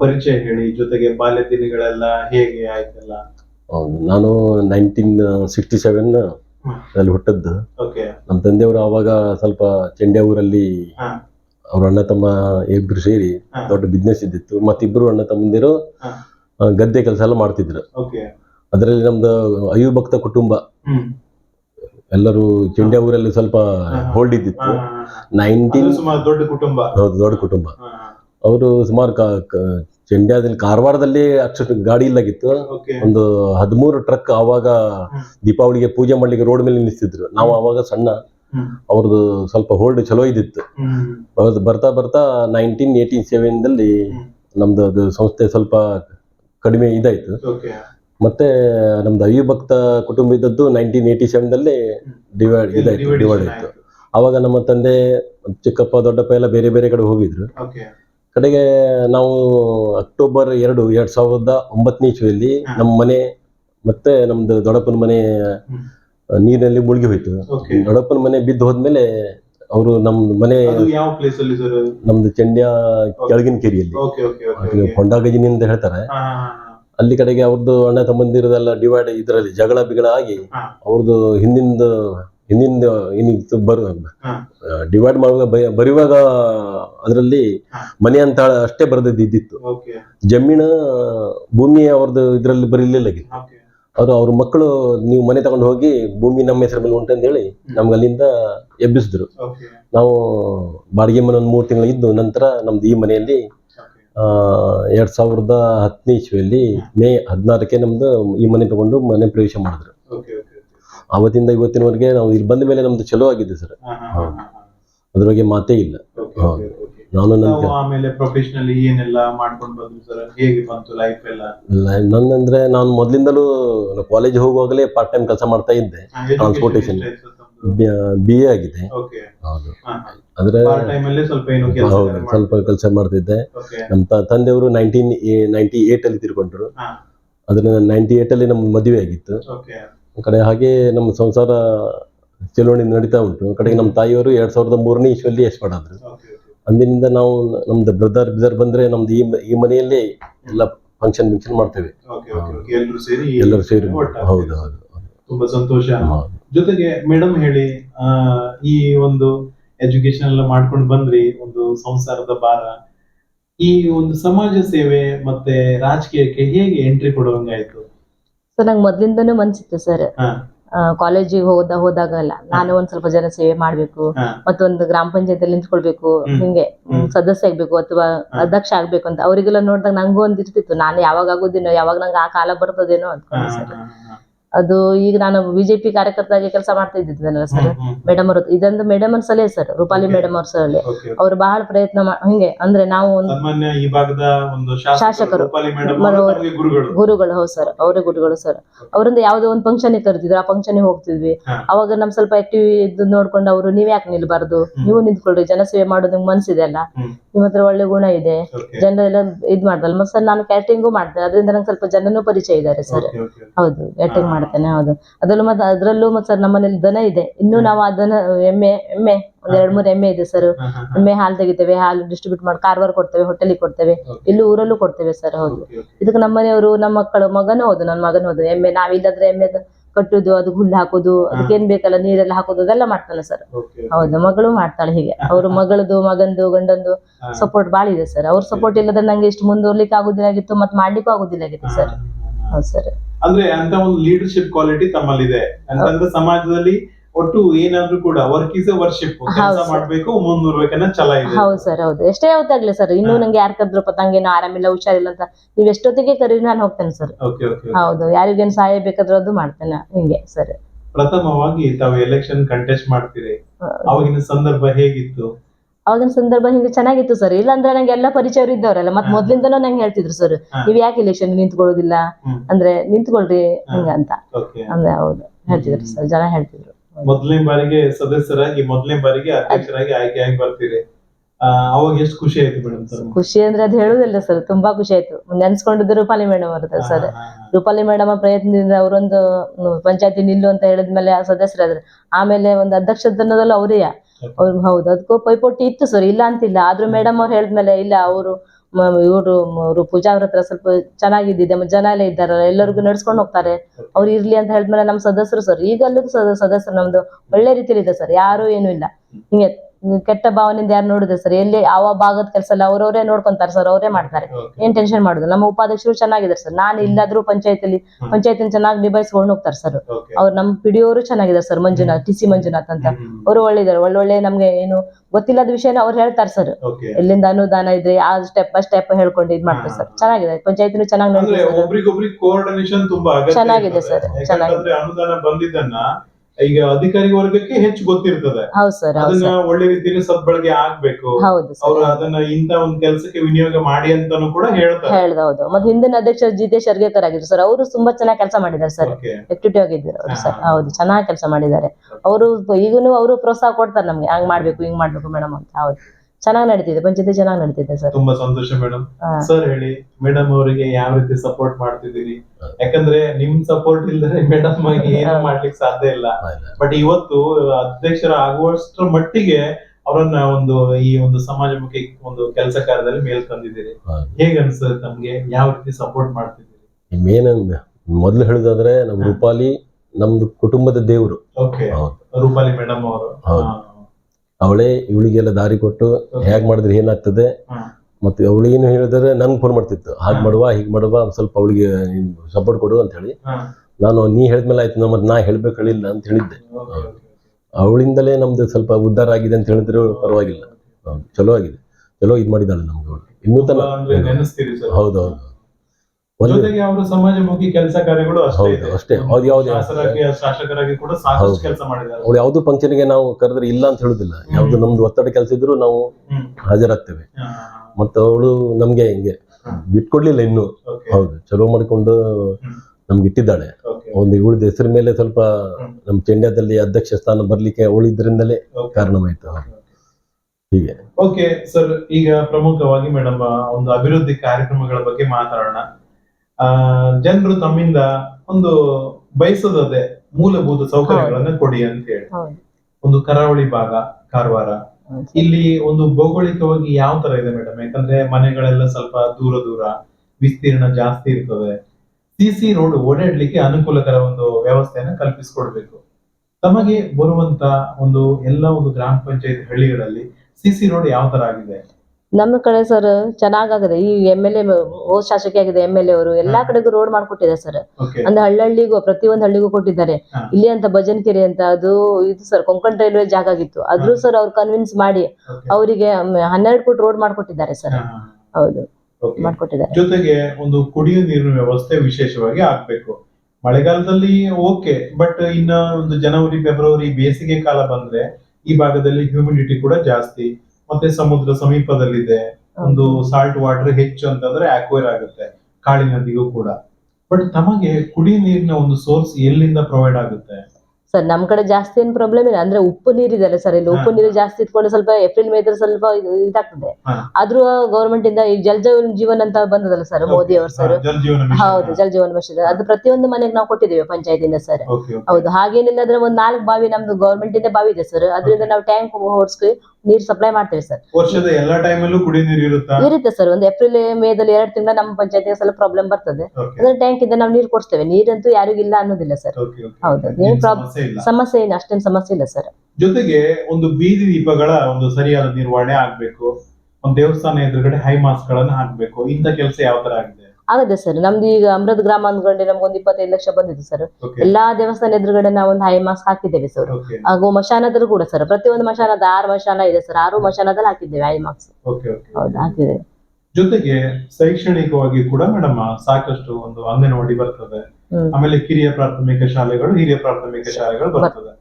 ಪರಿಚಯ ಹೇಳಿ. ಜೊತೆಗೆ ಬಾಲ್ಯ ದಿನಗಳೆಲ್ಲ ಹೇಗೆ ಆಯ್ತಲ್ಲ? ಹೌದು ನಾನು ನೈನ್ಟೀನ್ ಸಿಕ್ಸ್ಟಿ ಸೆವೆನ್. ಅಲ್ಲಿ ಹುಟ್ಟದ್ದು. ನಮ್ಮ ತಂದೆಯವರು ಆವಾಗ ಸ್ವಲ್ಪ ಚೆಂಡೆ ಊರಲ್ಲಿ ಅವ್ರ ಅಣ್ಣ ತಮ್ಮ ಇಬ್ರು ಸೇರಿ ದೊಡ್ಡ ಬಿಸ್ನೆಸ್ ಇದ್ದಿತ್ತು. ಮತ್ತಿಬ್ರು ಅಣ್ಣ ತಮ್ಮಂದಿರು ಗದ್ದೆ ಕೆಲಸ ಎಲ್ಲ ಮಾಡ್ತಿದ್ರು. ಅದರಲ್ಲಿ ನಮ್ದು ಅಯುಭಕ್ತ ಕುಟುಂಬ. ಎಲ್ಲರೂ ಚೆಂಡೆ ಊರಲ್ಲಿ ಸ್ವಲ್ಪ ಹೋಲ್ಡ್ ಇದ್ದಿತ್ತು. ನೈನ್ಟೀನ್ ದೊಡ್ಡ ಕುಟುಂಬ. ಹೌದು ದೊಡ್ಡ ಕುಟುಂಬ. ಅವರು ಸುಮಾರು ಚೆಂಡ್ಯಾದಲ್ಲಿ ಕಾರವಾರದಲ್ಲಿ ಅಕ್ಷರ ಗಾಡಿ ಇಲ್ಲಾಗಿತ್ತು. ಒಂದು ಹದಿಮೂರು ಟ್ರಕ್ ಅವಾಗ ದೀಪಾವಳಿಗೆ ಪೂಜೆ ಮಾಡ್ಲಿಕ್ಕೆ ರೋಡ್ ಮೇಲೆ ನಿಲ್ಲಿಸ್ತಿದ್ರು. ನಾವು ಅವಾಗ ಸಣ್ಣ. ಅವ್ರದ್ದು ಸ್ವಲ್ಪ ಹೋಲ್ಡ್ ಚಲೋ ಇದ್ದಿತ್ತು. ಅವ್ರದ್ದು ಬರ್ತಾ ಬರ್ತಾ ನೈನ್ಟೀನ್ ಏಯ್ಟೀನ್ ಸೆವೆನ್ದಲ್ಲಿ. ನಮ್ದು ಅದು ಸಂಸ್ಥೆ ಸ್ವಲ್ಪ ಕಡಿಮೆ ಇದಾಯ್ತು. ಮತ್ತೆ ನಮ್ದು ಅವಿಭಕ್ತ ಕುಟುಂಬ ಇದ್ದದ್ದು ನೈನ್ಟೀನ್ ಏಯ್ಟಿ ಸೆವೆನ್ದಲ್ಲಿ ಡಿವೈಡ್ ಇದಾಯ್ತು ಡಿವೈಡ್ ಆಯ್ತು. ಅವಾಗ ನಮ್ಮ ತಂದೆ ಚಿಕ್ಕಪ್ಪ ದೊಡ್ಡಪ್ಪ ಎಲ್ಲ ಬೇರೆ ಬೇರೆ ಕಡೆ ಹೋಗಿದ್ರು. ಕಡೆಗೆ ನಾವು ಅಕ್ಟೋಬರ್ ಎರಡು ಎರಡ್ ಸಾವಿರದ ಒಂಬತ್ತನೇ ಇಸ್ವಿಯಲ್ಲಿ. ನಮ್ಮ ಮನೆ ಮತ್ತೆ ನಮ್ದು ದೊಡ್ಡಪ್ಪನ ಮನೆ ನೀರಿನಲ್ಲಿ ಮುಳುಗಿ ಹೋಯ್ತು. ದೊಡ್ಡಪ್ಪನ ಮನೆ ಬಿದ್ದು ಹೋದ್ಮೇಲೆ ಅವರು ನಮ್ ಮನೆ ಅದು ಯಾವ ಪ್ಲೇಸ್ ಅಲ್ಲಿ ಸರ್ ನಮ್ದು ಚಂಡ್ಯ ಕೆಳಗಿನ ಕೆರಿಯಲ್ಲಿ. ಅಂತ ಹೇಳ್ತಾರೆ. ಅಲ್ಲಿ ಕಡೆಗೆ ಅವ್ರದ್ದು ಅಣ್ಣ ತಮ್ಮಂದಿರದೆಲ್ಲ ಡಿವೈಡ್ ಇದರಲ್ಲಿ ಜಗಳ ಬಿಗಳ ಆಗಿ. ಅವ್ರದ್ದು ಹಿಂದಿಂದ ಹಿಂದಿಂದ ಇನ್ನಿತ್ತು ಬರು. ಡಿವೈಡ್ ಮಾಡುವಾಗ ಬಯ- ಬರೆಯುವಾಗ ಅದರಲ್ಲಿ. ಮನೆ ಅಂತ ಅಷ್ಟೇ ಬರೆದಿದ್ದಿತ್ತು ಇದ್ದಿತ್ತು. ಓಕೆ. ಜಮೀನ ಭೂಮಿ ಅವ್ರದ್ದು ಇದರಲ್ಲಿ ಬರೀಲಿಲ್ಲ ಓಕೆ. ಅವರು ಅವ್ರ ಮಕ್ಕಳು ನೀವು ಮನೆ ತಗೊಂಡು ಹೋಗಿ ಭೂಮಿ ನಮ್ಮ ಹೆಸರ ಮೇಲೆ ಉಂಟು ಅಂತ ಹೇಳಿ ನಮ್ಗೆ ಅಲ್ಲಿಂದ ಎಬ್ಬಿಸಿದ್ರು. ಓಕೆ. ನಾವು ಬಾಡಿಗೆ ಮನೆ ಒಂದು ಮೂರು ತಿಂಗಳು ಇದ್ದು ನಂತರ ನಮ್ದು ಈ ಮನೆಯಲ್ಲಿ ಓಕೆ. ಆ, ಎರಡ್ ಸಾವಿರದ ಹತ್ತನೇ ಇಸ್ವಿಯಲ್ಲಿ ಮೇ ಹದಿನಾರಕ್ಕೆ ನಮ್ದು ಈ ಮನೆ ತಗೊಂಡು ಮನೆ ಪ್ರವೇಶ ಮಾಡಿದ್ರು. ಓಕೆ. ಆವತ್ತಿಂದ ಇವತ್ತಿನವರೆಗೆ ನಾವು ಇಲ್ಲಿ ಬಂದ ಮೇಲೆ ನಮ್ದು ಚಲೋ ಆಗಿದೆ ಸರ್. ಅದ್ರ ಬಗ್ಗೆ ಮಾತೇ ಇಲ್ಲ. ನಾನು ಆಮೇಲೆ ಪ್ರೊಫೆಷನಲಿ ಏನೆಲ್ಲ ಮಾಡ್ಕೊಂಡು ಬಂದ್ವಿ ಸರ್ ಹೇಗೆ ಬಂತು ಲೈಫ್ ಎಲ್ಲ? ಲ- ನನ್ನಂದ್ರೆ ನಾನು ಮೊದಲಿಂದಲೂ ಕಾಲೇಜ್ ಹೋಗುವಾಗಲೇ ಪಾರ್ಟ್ ಟೈಮ್ ಕೆಲಸ ಮಾಡ್ತಾ ಇದ್ದೆ. ಟ್ರಾನ್ಸ್ಪೋರ್ಟೇಷನ್ ಬಿ ಎ ಆಗಿದೆ. ಹೌದು. ಅಲ್ಲಿ ಸ್ವಲ್ಪ ಕೆಲಸ ಮಾಡ್ತಿದ್ದೆ. ನಮ್ಮ ತಂದೆಯವರು ನೈನ್ಟೀನ್ ನೈನ್ಟಿ ಏಟ್ ಅಲ್ಲಿ ತಿರ್ಕೊಂಡ್ರು. ಅದ್ರ ನೈನ್ಟಿ ಏಟ್ ಅಲ್ಲಿ ನಮ್ಮ ಮದುವೆ ಆಗಿತ್ತು. ಆ ಕಡೆ ಹಾಗೆ ನಮ್ಮ ಸಂಸಾರ ಚಲೋಣಿ ನಡೀತಾ ಉಂಟು. ಆ ಕಡೆಗೆ ನಮ್ಮ ತಾಯಿಯವರು ಎರಡ್ ಸಾವಿರದ ಮೂರನೇ ಇಸ್ವಿಯಲ್ಲಿ ಎಕ್ಸ್ಪರ್ಟ್ ಆದ್ರು ಅಂದಿನಿಂದ ನಾವು ನಮ್ದು ಬ್ರದರ್ ಬಿದರ್ ಬಂದ್ರೆ ನಮ್ದು ಈ ಈ ಮನೆಯಲ್ಲೇ ಎಲ್ಲ ಫಂಕ್ಷನ್ ಫಿಂಕ್ಷನ್ ಮಾಡ್ತೇವೆ. ಎಲ್ಲರೂ ಸೇರಿ ಎಲ್ಲರೂ ಸೇರಿ ಹೌದು ಹೌದು ತುಂಬಾ ಸಂತೋಷ. ಜೊತೆಗೆ ಮೇಡಮ್ ಹೇಳಿ ಈ ಒಂದು ಎಜುಕೇಶನ್ ಎಲ್ಲ ಮಾಡ್ಕೊಂಡು ಬಂದ್ರಿ ಒಂದು ಸಂಸಾರದ ಭಾರ. ಈ ಒಂದು ಸಮಾಜ ಸೇವೆ ಮತ್ತೆ ರಾಜಕೀಯಕ್ಕೆ ಹೇಗೆ ಎಂಟ್ರಿ ಕೊಡುವಂಗಾಯ್ತು? ಸೊ ನಂಗೆ ಮೊದ್ಲಿಂದನೂ ಮನ್ಸಿತ್ತು ಸರ್ ಕಾಲೇಜಿಗೆ ಹೋದ ಹೋದಾಗಲ್ಲ. ನಾನು ಒಂದ್ ಸ್ವಲ್ಪ ಜನ ಸೇವೆ ಮಾಡ್ಬೇಕು. ಮತ್ತೊಂದು ಗ್ರಾಮ ಪಂಚಾಯತ್ ನಿಂತ್ಕೊಳ್ಬೇಕು. ಹಿಂಗೆ. ಸದಸ್ಯ ಆಗ್ಬೇಕು ಅಥವಾ ಅಧ್ಯಕ್ಷ ಆಗ್ಬೇಕು ಅಂತ. ಅವರಿಗೆಲ್ಲ ನೋಡಿದಾಗ ನಂಗೂ ಒಂದ್ ಇರ್ತಿತ್ತು. ನಾನು ಯಾವಾಗ ಆಗೋದೇನೋ ಯಾವಾಗ ನಂಗೆ ಆ ಕಾಲ ಬರ್ತದೇನೋ ಅಂತ ಅನ್ಕೊಂಡೆ ಸರ್. ಅದು ಈಗ ನಾನು ಬಿಜೆಪಿ ಕಾರ್ಯಕರ್ತರಾಗಿ ಕೆಲಸ ಮಾಡ್ತಾ ಇದ್ದಿದ್ದೇನಲ್ಲ ಸರ್. ಮೇಡಮ್ ಅವರು ಇದೊಂದು ಮೇಡಮ್ ಅವ್ರ ಸಲಹೆ ಸರ್ ರೂಪಾಲಿ. ಮೇಡಮ್ ಅವ್ರ ಸಲಹೆ. ಅವ್ರು ಬಹಳ ಪ್ರಯತ್ನ ಹಂಗೆ ಅಂದ್ರೆ ನಾವು ಒಂದು ಶಾಸಕರು ಗುರುಗಳು ಹೌದು ಸರ್ ಅವರೇ ಗುರುಗಳು ಸರ್ ಅವರಿಂದ ಯಾವ್ದೋ ಒಂದು ಫಂಕ್ಷನ್ ಕರೆದಿದ್ರು ಆ ಫಂಕ್ಷನ್ ಹೋಗ್ತಿದ್ವಿ. ಅವಾಗ ನಮ್ ಸ್ವಲ್ಪ ಆಕ್ಟಿವ್ ಇದ್ದು ನೋಡ್ಕೊಂಡು ಅವರು ನೀವ್ ಯಾಕೆ ನಿಲ್ಬಾರ್ದು. ನೀವು ನಿಂತ್ಕೊಳ್ರಿ ಜನಸೇವೆ ಮಾಡೋದು ನಿಮ್ಗೆ ಮನ್ಸಿದೆ ಅಲ್ಲ. ನಿಮ್ಮ ಹತ್ರ ಒಳ್ಳೆ ಗುಣ ಇದೆ. ಜನರೆಲ್ಲ ಇದ್ ಮಾಡ್ದಲ್ಲ ಮತ್ತೆ ಸರ್ ನಾನು ಕ್ಯಾಟ್ರಿಂಗು ಮಾಡ್ತೇನೆ ಅದರಿಂದ ನಂಗೆ ಸ್ವಲ್ಪ ಜನನೂ ಪರಿಚಯ ಇದ್ದಾರೆ ಸರ್. ಹೌದು ಕ್ಯಾಟ್ರಿಂಗ್. ಮಾಡ್ತೇನೆ ಹೌದು. ಅದ್ರಲ್ಲೂ ಮತ್ತೆ ಅದ್ರಲ್ಲೂ ಮತ್ತೆ ಸರ್ ನಮ್ಮನೇಲಿ ದನ ಇದೆ. ಇನ್ನು ನಾವು ಅದನ್ನ ದನ ಎಮ್ಮೆ ಎಮ್ಮೆ ಒಂದ್ ಎರಡ್ ಮೂರ್ ಎಮ್ಮೆ ಇದೆ ಸರ್. ಎಮ್ಮೆ ಹಾಲು ತೆಗಿತೇವೆ ಹಾಲು ಡಿಸ್ಟ್ರಿಬ್ಯೂಟ್ ಮಾಡಿ ಕಾರವಾರ ಕೊಡ್ತೇವೆ ಹೋಟೆಲ್ ಕೊಡ್ತೇವೆ. ಇಲ್ಲಿ ಊರಲ್ಲೂ ಕೊಡ್ತೇವೆ ಸರ್ ಹೌದು. ಇದಕ್ಕೆ ನಮ್ಮ ಮನೆಯವರು ನಮ್ಮ ಮಕ್ಕಳು ಮಗನೂ ಹೌದು ನನ್ನ ಮಗನೂ ಹೌದು. ಎಮ್ಮೆ ನಾವಿಲ್ಲದ್ರೆ ಎಮ್ಮೆ ಕಟ್ಟುದು ಅದು ಹುಲ್ಲು ಹಾಕುದು ಏನ್ ಬೇಕಲ್ಲ ನೀರೆಲ್ಲ ಹಾಕುದು ಅದೆಲ್ಲ ಮಾಡ್ತಾನೆ ಸರ್. ಹೌದು ಮಗಳು ಮಾಡ್ತಾಳೆ ಹೀಗೆ. ಅವ್ರ ಮಗಳದು ಮಗಂದು ಗಂಡಂದು ಸಪೋರ್ಟ್ ಬಾಳ ಇದೆ ಸರ್ ಅವ್ರ ಸಪೋರ್ಟ್ ಇಲ್ಲದ್ರೆ ನಂಗೆ ಇಷ್ಟು ಮುಂದುವರ್ಲಿಕ್ಕೆ ಆಗುದಿಲ್ಲ ಆಗಿತ್ತು ಮತ್ತೆ ಮಾಡ್ಲಿಕ್ಕೂ ಆಗುದಿಲ್ಲ ಆಗಿತ್ತು ಸರ್. ಹೌದು ಸರ್ ಅಂದ್ರೆ ಅಂತ ಒಂದು ಲೀಡರ್ಶಿಪ್ ಕ್ವಾಲಿಟಿ ತಮ್ಮಲ್ಲಿದೆ. ಅಂತಂದ್ರೆ ಸಮಾಜದಲ್ಲಿ ಒಟ್ಟು ಏನಾದ್ರೂ ಕೂಡ ವರ್ಕ್ ಇಸ್ ವರ್ಷಿಪ್ ಕೆಲಸ. ಮಾಡ್ಬೇಕು ಮುಂದುವರ್ಬೇಕನ್ನ ಛಲ ಇದೆ. ಹೌದು ಸರ್ ಹೌದು. ಎಷ್ಟೇ ಹೊತ್ತಾಗ್ಲಿ ಸರ್ ಇನ್ನು. ನಂಗೆ ಯಾರು ಕದ್ರು ತಂಗೇನೋ ಆರಾಮಿಲ್ಲ ಹುಷಾರಿಲ್ಲ ಅಂತ ನೀವ್ ಎಷ್ಟೊತ್ತಿಗೆ ಕರೀರಿ ನಾನು ಹೋಗ್ತೇನೆ ಸರ್. ಓಕೆ ಓಕೆ ಹೌದು ಯಾರಿಗೇನು ಸಹಾಯ ಬೇಕಾದ್ರೂ ಅದು ಮಾಡ್ತೇನೆ ಹಿಂಗೆ ಸರ್. ಪ್ರಥಮವಾಗಿ ತಾವು ಎಲೆಕ್ಷನ್ ಕಂಟೆಸ್ಟ್ ಮಾಡ್ತೀರಿ. ಅವಾಗಿನ ಸಂದರ್ಭ ಹೇಗಿತ್ತು? ಅವಾಗಿನ ಸಂದರ್ಭ ಹಿಂಗೆ ಚೆನ್ನಾಗಿತ್ತು ಸರ್ ಇಲ್ಲ ಅಂದ್ರೆ ನಂಗೆ ಎಲ್ಲ ಪರಿಚಯರು ಇದ್ದವರಲ್ಲ. ಮತ್ತೆ. ಮೊದ್ಲಿಂದನೂ ನಂಗೆ ಹೇಳ್ತಿದ್ರು ಸರ್. ನೀವ್ ಯಾಕೆ ಇಲೆಕ್ಷನ್ ನಿಂತ್ಕೊಳ್ಳೋದಿಲ್ಲ? ಅಂದ್ರೆ ನಿಂತ್ಕೊಳ್ರಿ ಹಂಗ ಅಂತ. ಅಂದ್ರೆ ಹೌದು. ಹೇಳ್ತಿದ್ರು ಸರ್ ಜನ ಹೇಳ್ತಿದ್ರು. ಮೊದಲನೇ ಬಾರಿಗೆ ಸದಸ್ಯರಾಗಿ ಮೊದಲನೇ ಬಾರಿಗೆ ಅಧ್ಯಕ್ಷರಾಗಿ ಆಯ್ಕೆಯಾಗಿ ಬರ್ತೀರಿ. ಅವಾಗ ಎಷ್ಟು ಖುಷಿ ಆಯ್ತು ಮೇಡಮ್ ಸರ್ ಖುಷಿ ಅಂದ್ರೆ ಅದು ಹೇಳುದಿಲ್ಲ ಸರ್ ತುಂಬಾ ಖುಷಿ ಆಯ್ತು. ನೆನ್ಸ್ಕೊಂಡಿದ್ದು ರೂಪಾಲಿ ಮೇಡಮ್ ಅವ್ರದ್ದು ಸರ್ ರೂಪಾಲಿ ಮೇಡಮ್ ಪ್ರಯತ್ನದಿಂದ ಅವರೊಂದು ಪಂಚಾಯತಿ ನಿಲ್ಲು ಅಂತ ಹೇಳಿದ್ಮೇಲೆ ಆ ಸದಸ್ಯರಾದ್ರು. ಆಮೇಲೆ ಒಂದು ಅಧ್ಯಕ್ಷದನ್ನದಲ್ಲ ಅವರೇ. ಅವ್ರು ಹೌದು ಅದಕ್ಕೂ ಪೈಪೋಟಿ ಇತ್ತು ಸರ್ ಇಲ್ಲ ಅಂತಿಲ್ಲ. ಆದ್ರೂ ಮೇಡಮ್ ಅವ್ರು ಹೇಳಿದ್ಮೇಲೆ ಇಲ್ಲ ಅವರು ಇವರು ಅವರು ಪೂಜಾ ಅವ್ರ ಹತ್ರ ಸ್ವಲ್ಪ ಚೆನ್ನಾಗಿದ್ದಿದೆ ಜನ ಎಲ್ಲ ಇದ್ದಾರಲ್ಲ ಎಲ್ಲರಿಗೂ ನಡ್ಸ್ಕೊಂಡು ಹೋಗ್ತಾರೆ. ಅವ್ರು ಇರ್ಲಿ ಅಂತ ಹೇಳಿದ್ಮೇಲೆ ನಮ್ಮ ಸದಸ್ಯರು ಸರ್ ಈಗಲ್ಲೂ ಸದ- ಸದಸ್ಯರು ನಮ್ದು ಒಳ್ಳೆ ರೀತಿಯಲ್ಲಿ ಇದೆ ಸರ್ ಯಾರು ಏನು ಇಲ್ಲ. ಹಿಂಗೆ ಕೆಟ್ಟ ಭಾವನೆಯಿಂದ ಯಾರು ನೋಡಿದ್ರೆ ಸರ್. ಎಲ್ಲಿ ಯಾವ ಭಾಗದ ಕೆಲಸ ಎಲ್ಲ ಅವ್ರವರೇ ನೋಡ್ಕೊಂತಾರೆ ಸರ್ ಅವರೇ ಮಾಡ್ತಾರೆ. ಏನ್ ಟೆನ್ಷನ್ ಮಾಡುದು ನಮ್ಮ ಉಪಾಧ್ಯಕ್ಷರು ಚೆನ್ನಾಗಿದ್ದಾರೆ ಸರ್. ನಾನು ಇಲ್ಲಾದ್ರೂ ಪಂಚಾಯತಿಲಿ. ಪಂಚಾಯತಿನ ಚೆನ್ನಾಗಿ ನಿಭಾಯಿಸ್ಕೊಂಡು ಹೋಗ್ತಾರೆ ಸರ್. ಅವ್ರು ನಮ್ಮ ಪಿಡಿಯೋರು ಚೆನ್ನಾಗಿದ್ದಾರೆ sir Manjunath T C Manjunath ಅಂತ. ಅವರು ಒಳ್ಳೆದಾರೆ ಒಳ್ಳೊಳ್ಳೆ ನಮ್ಗೆ ಏನು ಗೊತ್ತಿಲ್ಲದ ವಿಷಯನ ಅವ್ರು ಹೇಳ್ತಾರೆ ಸರ್. ಎಲ್ಲಿಂದ ಅನುದಾನ ಇದ್ರೆ ಆ ಸ್ಟೆಪ್ ಬೈ ಸ್ಟೆಪ್ ಹೇಳ್ಕೊಂಡು ಇದ್ ಮಾಡ್ತಾರೆ ಸರ್. ಚೆನ್ನಾಗಿದೆ. ಪಂಚಾಯತಿನೂ ಚೆನ್ನಾಗಿ ಚೆನ್ನಾಗಿದೆ ಸರ್. ಚೆನ್ನಾಗಿದೆ. ಈಗ ಅಧಿಕಾರಿ ವರ್ಗಕ್ಕೆ ಹೆಚ್ಚು ಗೊತ್ತಿರ್ತದೆ. ಹೌದು ಸರ್ ಹೌದು ಅದನ್ನ ಸರ್. ಒಳ್ಳೆ ರೀತಿಯಲ್ಲಿ ಸದ್ಬಳಕೆ ಆಗ್ಬೇಕು. ಹೌದು ಅವ್ರು ಸರ್ ಅದನ್ನ ಇಂತ ಒಂದ್ ಕೆಲಸಕ್ಕೆ ವಿನಿಯೋಗ ಮಾಡಿ ಅಂತಾನು ಕೂಡ ಹೇಳ್ತಾರೆ. ಹೇಳ್ದ ಹೌದು. ಮತ್ತೆ ಹಿಂದಿನ ಅಧ್ಯಕ್ಷ ಜಿತೇಶ್ ಅರ್ಗೇಕರ್ ಆಗಿದ್ರು ಸರ್. ಅವರು ತುಂಬಾ ಚೆನ್ನಾಗಿ ಕೆಲಸ ಮಾಡಿದ್ದಾರೆ ಸರ್. ಆಗಿದ್ರು ಅವರು ಸರ್ ಹಾ. ಹೌದು ಚೆನ್ನಾಗಿ ಕೆಲಸ ಮಾಡಿದ್ದಾರೆ ಅವರು ಈಗನು ಅವರು ಪ್ರೋತ್ಸಾಹ ಕೊಡ್ತಾರೆ ನಮ್ಗೆ. ಹಂಗ್ ಮಾಡ್ಬೇಕು ಹಿಂಗ್ ಮಾಡ್ಬೇಕು ಮೇಡಮ್ ಅಂತ. ಹೌದು. ಚೆನ್ನಾಗಿ ನಡೀತಿದೆ ಪಂಚಾಯತಿ ಚೆನ್ನಾಗಿ ನಡೀತಿದೆ ಸರ್. ತುಂಬಾ ಸಂತೋಷ ಮೇಡಮ್. ಹಾ. ಸರ್ ಹೇಳಿ ಮೇಡಮ್ ಅವರಿಗೆ ಯಾವ ರೀತಿ ಸಪೋರ್ಟ್ ಮಾಡ್ತಿದ್ದೀರಿ? ಯಾಕಂದ್ರೆ ನಿಮ್ ಸಪೋರ್ಟ್ ಇಲ್ದ್ರೆ ಮೇಡಮ್ ಏನು ಮಾಡ್ಲಿಕ್ಕೆ ಸಾಧ್ಯ ಇಲ್ಲ. ಬಟ್ ಇವತ್ತು ಅಧ್ಯಕ್ಷರ ಆಗುವಷ್ಟರ ಮಟ್ಟಿಗೆ ಅವರನ್ನ ಒಂದು ಈ ಒಂದು ಸಮಾಜಮುಖಿ ಒಂದು ಕೆಲಸ ಕಾರ್ಯದಲ್ಲಿ ಮೇಲ್ ತಂದಿದ್ದೀರಿ. ಹೇಗ್ ಅನ್ಸುತ್ತೆ ನಮ್ಗೆ? ಯಾವ ರೀತಿ ಸಪೋರ್ಟ್ ಮಾಡ್ತಿದ್ದೀರಿ? ಮೇನ್ ಮೊದಲು ಹೇಳುದಾದ್ರೆ ನಮ್ಮ ರೂಪಾಲಿ ನಮ್ದು ಕುಟುಂಬದ ದೇವರು. ಓಕೆ ಹೌದು. ರೂಪಾಲಿ ಮೇಡಮ್ ಅವರು. ಹೌದು. ಅವಳೇ ಇವಳಿಗೆಲ್ಲ ದಾರಿ ಕೊಟ್ಟು ಹೇಗ್ ಮಾಡಿದ್ರೆ ಏನಾಗ್ತದೆ? ಮತ್ತು ಏನು ಹೇಳಿದ್ರೆ ನಂಗೆ ಫೋನ್ ಮಾಡ್ತಿತ್ತು. ಹಾಗೆ ಮಾಡುವ ಹೀಗೆ ಮಾಡುವ ಒಂದ್ ಸ್ವಲ್ಪ ಅವಳಿಗೆ ಸಪೋರ್ಟ್ ಕೊಡು ಅಂತ ಹೇಳಿ. ನಾನು ನೀ ಹೇಳಿದ್ಮೇಲೆ ಆಯ್ತು ನಮ್ಮ ನಾ ಹೇಳ್ಬೇಕಳಿಲ್ಲ ಅಂತ ಹೇಳಿದ್ದೆ. ಅವಳಿಂದಲೇ ನಮ್ದು ಸ್ವಲ್ಪ ಉದ್ಧಾರ ಆಗಿದೆ ಅಂತ ಹೇಳಿದ್ರು ಪರವಾಗಿಲ್ಲ. ಚಲೋ ಆಗಿದೆ. ಚಲೋ ಇದು ಮಾಡಿದಾಳೆ ನಮ್ಗೆ ಅವಳು. ಇನ್ನೂ ತನ ಹೌದೌದು ಜೊತೆಗೆ ಅವರು ಸಮಾಜಮುಖಿ ಕೆಲಸ ಕಾರ್ಯಗಳು ಅಷ್ಟೇ ಹೌದು ಇದೆ. ಅಷ್ಟೇ. ಅವ್ರು ಯಾವ್ದು ಶಾಸಕರಾಗಿ ಶಾಸಕರಾಗಿ ಕೂಡ ಸಾಕಷ್ಟು ಹೌದು. ಕೆಲಸ ಮಾಡಿದ್ದಾರೆ. ಅವ್ರು ಯಾವ್ದು ಫಂಕ್ಷನ್ಗೆ ನಾವು ಕರೆದ್ರೆ ಇಲ್ಲ ಅಂತ ಹೇಳುದಿಲ್ಲ. ಯಾವ್ದು ನಮ್ದು ಒತ್ತಡ ಕೆಲಸ ಇದ್ರು ನಾವು ಹ್ಮ್. ಹಾಜರಾಗ್ತೇವೆ. ಮತ್ತ ಮತ್ತೆ ಅವಳು ನಮ್ಗೆ ಹಿಂಗೆ. ಬಿಟ್ಕೊಡ್ಲಿಲ್ಲ ಇನ್ನು. Okay, ಹೌದು ಚಲೋ ಮಾಡ್ಕೊಂಡು ಹ್ಮ್. ನಮ್ಗೆ ಇಟ್ಟಿದ್ದಾಳೆ. Okay, ಒಂದು ಇವಳದ ಹೆಸರ ಮೇಲೆ ಸ್ವಲ್ಪ ನಮ್ ಚೆಂಡ್ಯದಲ್ಲಿ ಅಧ್ಯಕ್ಷ ಸ್ಥಾನ ಬರ್ಲಿಕ್ಕೆ ಅವಳಿದ್ರಿಂದಲೇ okay. ಕಾರಣವಾಯ್ತು. ಹೀಗೆ. ಓಕೆ ಸರ್ ಈಗ ಪ್ರಮುಖವಾಗಿ ಮೇಡಮ್ ಒಂದು ಅಭಿವೃದ್ಧಿ ಕಾರ್ಯಕ್ರಮಗಳ ಬಗ್ಗೆ ಮಾತಾಡೋಣ. ಆ ಜನರು ತಮ್ಮಿಂದ ಒಂದು ಬಯಸೋದದೇ ಮೂಲಭೂತ ಸೌಕರ್ಯಗಳನ್ನ ಕೊಡಿ ಅಂತ ಹೇಳಿ. ಒಂದು ಕರಾವಳಿ ಭಾಗ ಕಾರವಾರ. ಇಲ್ಲಿ ಒಂದು ಭೌಗೋಳಿಕವಾಗಿ ಯಾವ ತರ ಇದೆ ಮೇಡಮ್ ಯಾಕಂದ್ರೆ ಮನೆಗಳೆಲ್ಲ ಸ್ವಲ್ಪ ದೂರ ದೂರ ವಿಸ್ತೀರ್ಣ ಜಾಸ್ತಿ ಇರ್ತದೆ. ಸಿ ಸಿ ರೋಡ್ ಓಡಾಡ್ಲಿಕ್ಕೆ ಅನುಕೂಲಕರ ಒಂದು ವ್ಯವಸ್ಥೆಯನ್ನ ಕಲ್ಪಿಸಿಕೊಡ್ಬೇಕು. ತಮಗೆ ಬರುವಂತ ಒಂದು ಎಲ್ಲ ಒಂದು ಗ್ರಾಮ ಪಂಚಾಯತ್ ಹಳ್ಳಿಗಳಲ್ಲಿ ಸಿ ಸಿ ರೋಡ್ ಯಾವ ತರ ಆಗಿದೆ? ನಮ್ಮ ಕಡೆ ಸರ್ ಚೆನ್ನಾಗಾಗಿದೆ. ಈ ಎಂ ಎಲ್ ಎ ಹೋದ್ ಶಾಸಕಿ ಆಗಿದೆ ಎಂ ಎಲ್ ಎ ಅವರು ಎಲ್ಲಾ ಕಡೆಗೂ ರೋಡ್ ಮಾಡ್ಕೊಟ್ಟಿದ್ದಾರೆ ಸರ್ ಅಂದ್ರೆ ಪ್ರತಿ ಪ್ರತಿಯೊಂದು ಹಳ್ಳಿಗೂ ಕೊಟ್ಟಿದ್ದಾರೆ. ಇಲ್ಲಿ ಅಂತ ಭಜನ್ಕೆರೆ ಅಂತ ಅದು ಇದು ಸರ್ ಕೊಂಕಣ್ ರೈಲ್ವೆ ಜಾಗ ಆಗಿತ್ತು. ಆದ್ರೂ ಸರ್ ಅವ್ರು ಕನ್ವಿನ್ಸ್ ಮಾಡಿ ಅವರಿಗೆ ಹನ್ನೆರಡು ಫುಟ್ ರೋಡ್ ಮಾಡ್ಕೊಟ್ಟಿದ್ದಾರೆ ಸರ್ ಹೌದು. ಮಾಡ್ಕೊಟ್ಟಿದ್ದಾರೆ. ಜೊತೆಗೆ ಒಂದು ಕುಡಿಯುವ ನೀರಿನ ವ್ಯವಸ್ಥೆ ವಿಶೇಷವಾಗಿ ಆಗ್ಬೇಕು. ಮಳೆಗಾಲದಲ್ಲಿ ಓಕೆ ಬಟ್ ಇನ್ನ ಒಂದು ಜನವರಿ ಫೆಬ್ರವರಿ ಬೇಸಿಗೆ ಕಾಲ ಬಂದ್ರೆ ಈ ಭಾಗದಲ್ಲಿ ಹ್ಯೂಮಿಡಿಟಿ ಕೂಡ ಜಾಸ್ತಿ. ಮತ್ತೆ ಸಮುದ್ರ ಸಮೀಪದಲ್ಲಿದೆ. ಒಂದು ಸಾಲ್ಟ್ ವಾಟರ್ ಹೆಚ್ಚು ಅಂತಂದ್ರೆ ಆಕ್ವೈರ್ ಆಗುತ್ತೆ ಕಾಳಿ ನದಿಗೂ ಕೂಡ. ಬಟ್ ತಮಗೆ ಕುಡಿ ನೀರಿನ ಒಂದು ಸೋರ್ಸ್ ಎಲ್ಲಿಂದ ಪ್ರೊವೈಡ್ ಆಗುತ್ತೆ? ಸರ್ ನಮ್ ಕಡೆ ಜಾಸ್ತಿ ಏನ್ ಪ್ರಾಬ್ಲಮ್ ಇಲ್ಲ. ಅಂದ್ರೆ ಉಪ್ಪು ನೀರಿದೆಲ್ಲ ಸರ್ ಇಲ್ಲಿ ಉಪ್ಪು. ನೀರು ಜಾಸ್ತಿ ಇಟ್ಕೊಂಡು ಸ್ವಲ್ಪ ಏಪ್ರಿಲ್ ಮೇ ಸ್ವಲ್ಪ ಇದು- ಇದಾಗ್ತದೆ. ಆದ್ರೂ ಗವರ್ಮೆಂಟ್ ಇಂದ ಈ ಜಲ್ ಜೀವನ್ ಜೀವನ್ ಅಂತ ಬಂದದಲ್ಲ ಸರ್ ಮೋದಿ ಅವರು ಸರ್. ಹೌದು ಜಲ್ ಜೀವನ್ ಮಿಷನ್. ಅದು ಪ್ರತಿಯೊಂದು ಮನೆಗೆ ನಾವು ಕೊಟ್ಟಿದ್ದೇವೆ ಪಂಚಾಯತಿಂದ ಸರ್. ಹೌದು ಹಾಗೇನಿಲ್ಲ ಅಂದ್ರೆ ಒಂದ್ ನಾಲ್ಕು ಬಾವಿ ನಮ್ದು ಗವರ್ಮೆಂಟ್ ಇಂದ ಬಾವಿ ಇದೆ ಸರ್. ಅದರಿಂದ ನಾವು ಟ್ಯಾಂಕ್ ಹೊಡ್ಸ್ಕೊ ನೀರ್ ಸಪ್ಲೈ ಮಾಡ್ತೇವೆ ಸರ್ ವರ್ಷದ ಎಲ್ಲಾ ಟೈಮಲ್ಲೂ ಕುಡಿ ನೀರು ಇರುತ್ತಾ? ಇರುತ್ತೆ ಸರ್ ಒಂದು ಏಪ್ರಿಲ್ ಮೇದಲ್ಲಿ ಎರಡು ತಿಂಗಳ ನಮ್ಮ ಪಂಚಾಯತಿಗೆ ಸ್ವಲ್ಪ ಪ್ರಾಬ್ಲಮ್ ಬರ್ತದೆ. ಅಂದ್ರೆ ಟ್ಯಾಂಕ್ ಇಂದ ನಾವು ನೀರು ಕೊಡ್ತೇವೆ ನೀರಂತೂ ಯಾರಿಗೂ ಇಲ್ಲ ಅನ್ನೋದಿಲ್ಲ ಸರ್. ಹೌದು. ಸಮಸ್ಯೆ ಏನು ಅಷ್ಟೇನು ಸಮಸ್ಯೆ ಇಲ್ಲ ಸರ್ ಜೊತೆಗೆ ಒಂದು ಬೀದಿ ದೀಪಗಳ ಒಂದು ಸರಿಯಾದ ನಿರ್ವಹಣೆ ಆಗ್ಬೇಕು. ಒಂದು ದೇವಸ್ಥಾನ ಎದುರುಗಡೆ ಹೈ ಮಾಸ್ಕ್ ಗಳನ್ನ ಹಾಕ್ಬೇಕು. ಇಂತ ಕೆಲಸ ಯಾವ ತರ ಆಗಿದೆ? ಆಗದೆ ಸರ್ ನಮ್ದು ಈಗ ಅಮೃತ ಗ್ರಾಮ ಅಂದ್ಕೊಂಡೆ ನಮ್ಗೆ ಒಂದು ಇಪ್ಪತ್ತೈದು ಲಕ್ಷ ಬಂದಿದೆ ಸರ್ ಎಲ್ಲಾ ದೇವಸ್ಥಾನ ಎದುರುಗಡೆ ನಾವು ಒಂದು ಹೈ ಮಾಸ್ಕ್ ಹಾಕಿದ್ದೇವೆ ಸರ್ ಹಾಗೂ ಮಶಾನದಲ್ಲೂ ಕೂಡ ಸರ್ ಪ್ರತಿಯೊಂದು ಮಶಾನದ ಆರು ಮಶಾನ ಇದೆ ಸರ್ ಆರು ಮಶಾನದಲ್ಲಿ ಹಾಕಿದ್ದೇವೆ ಹೈ ಮಾಸ್ಕ್ ಹೌದು ಹಾಕಿದ್ದೇವೆ. ಜೊತೆಗೆ ಶೈಕ್ಷಣಿಕವಾಗಿ ಕೂಡ ಮೇಡಮ್ ಸಾಕಷ್ಟು ಒಂದು ಅಂಗನವಾಡಿ ಬರ್ತದೆ. ಆಮೇಲೆ ಕಿರಿಯ ಪ್ರಾಥಮಿಕ ಶಾಲೆಗಳು ಹಿರಿಯ ಪ್ರಾಥಮಿಕ ಶಾಲೆಗಳು ಬರ್ತದೆ.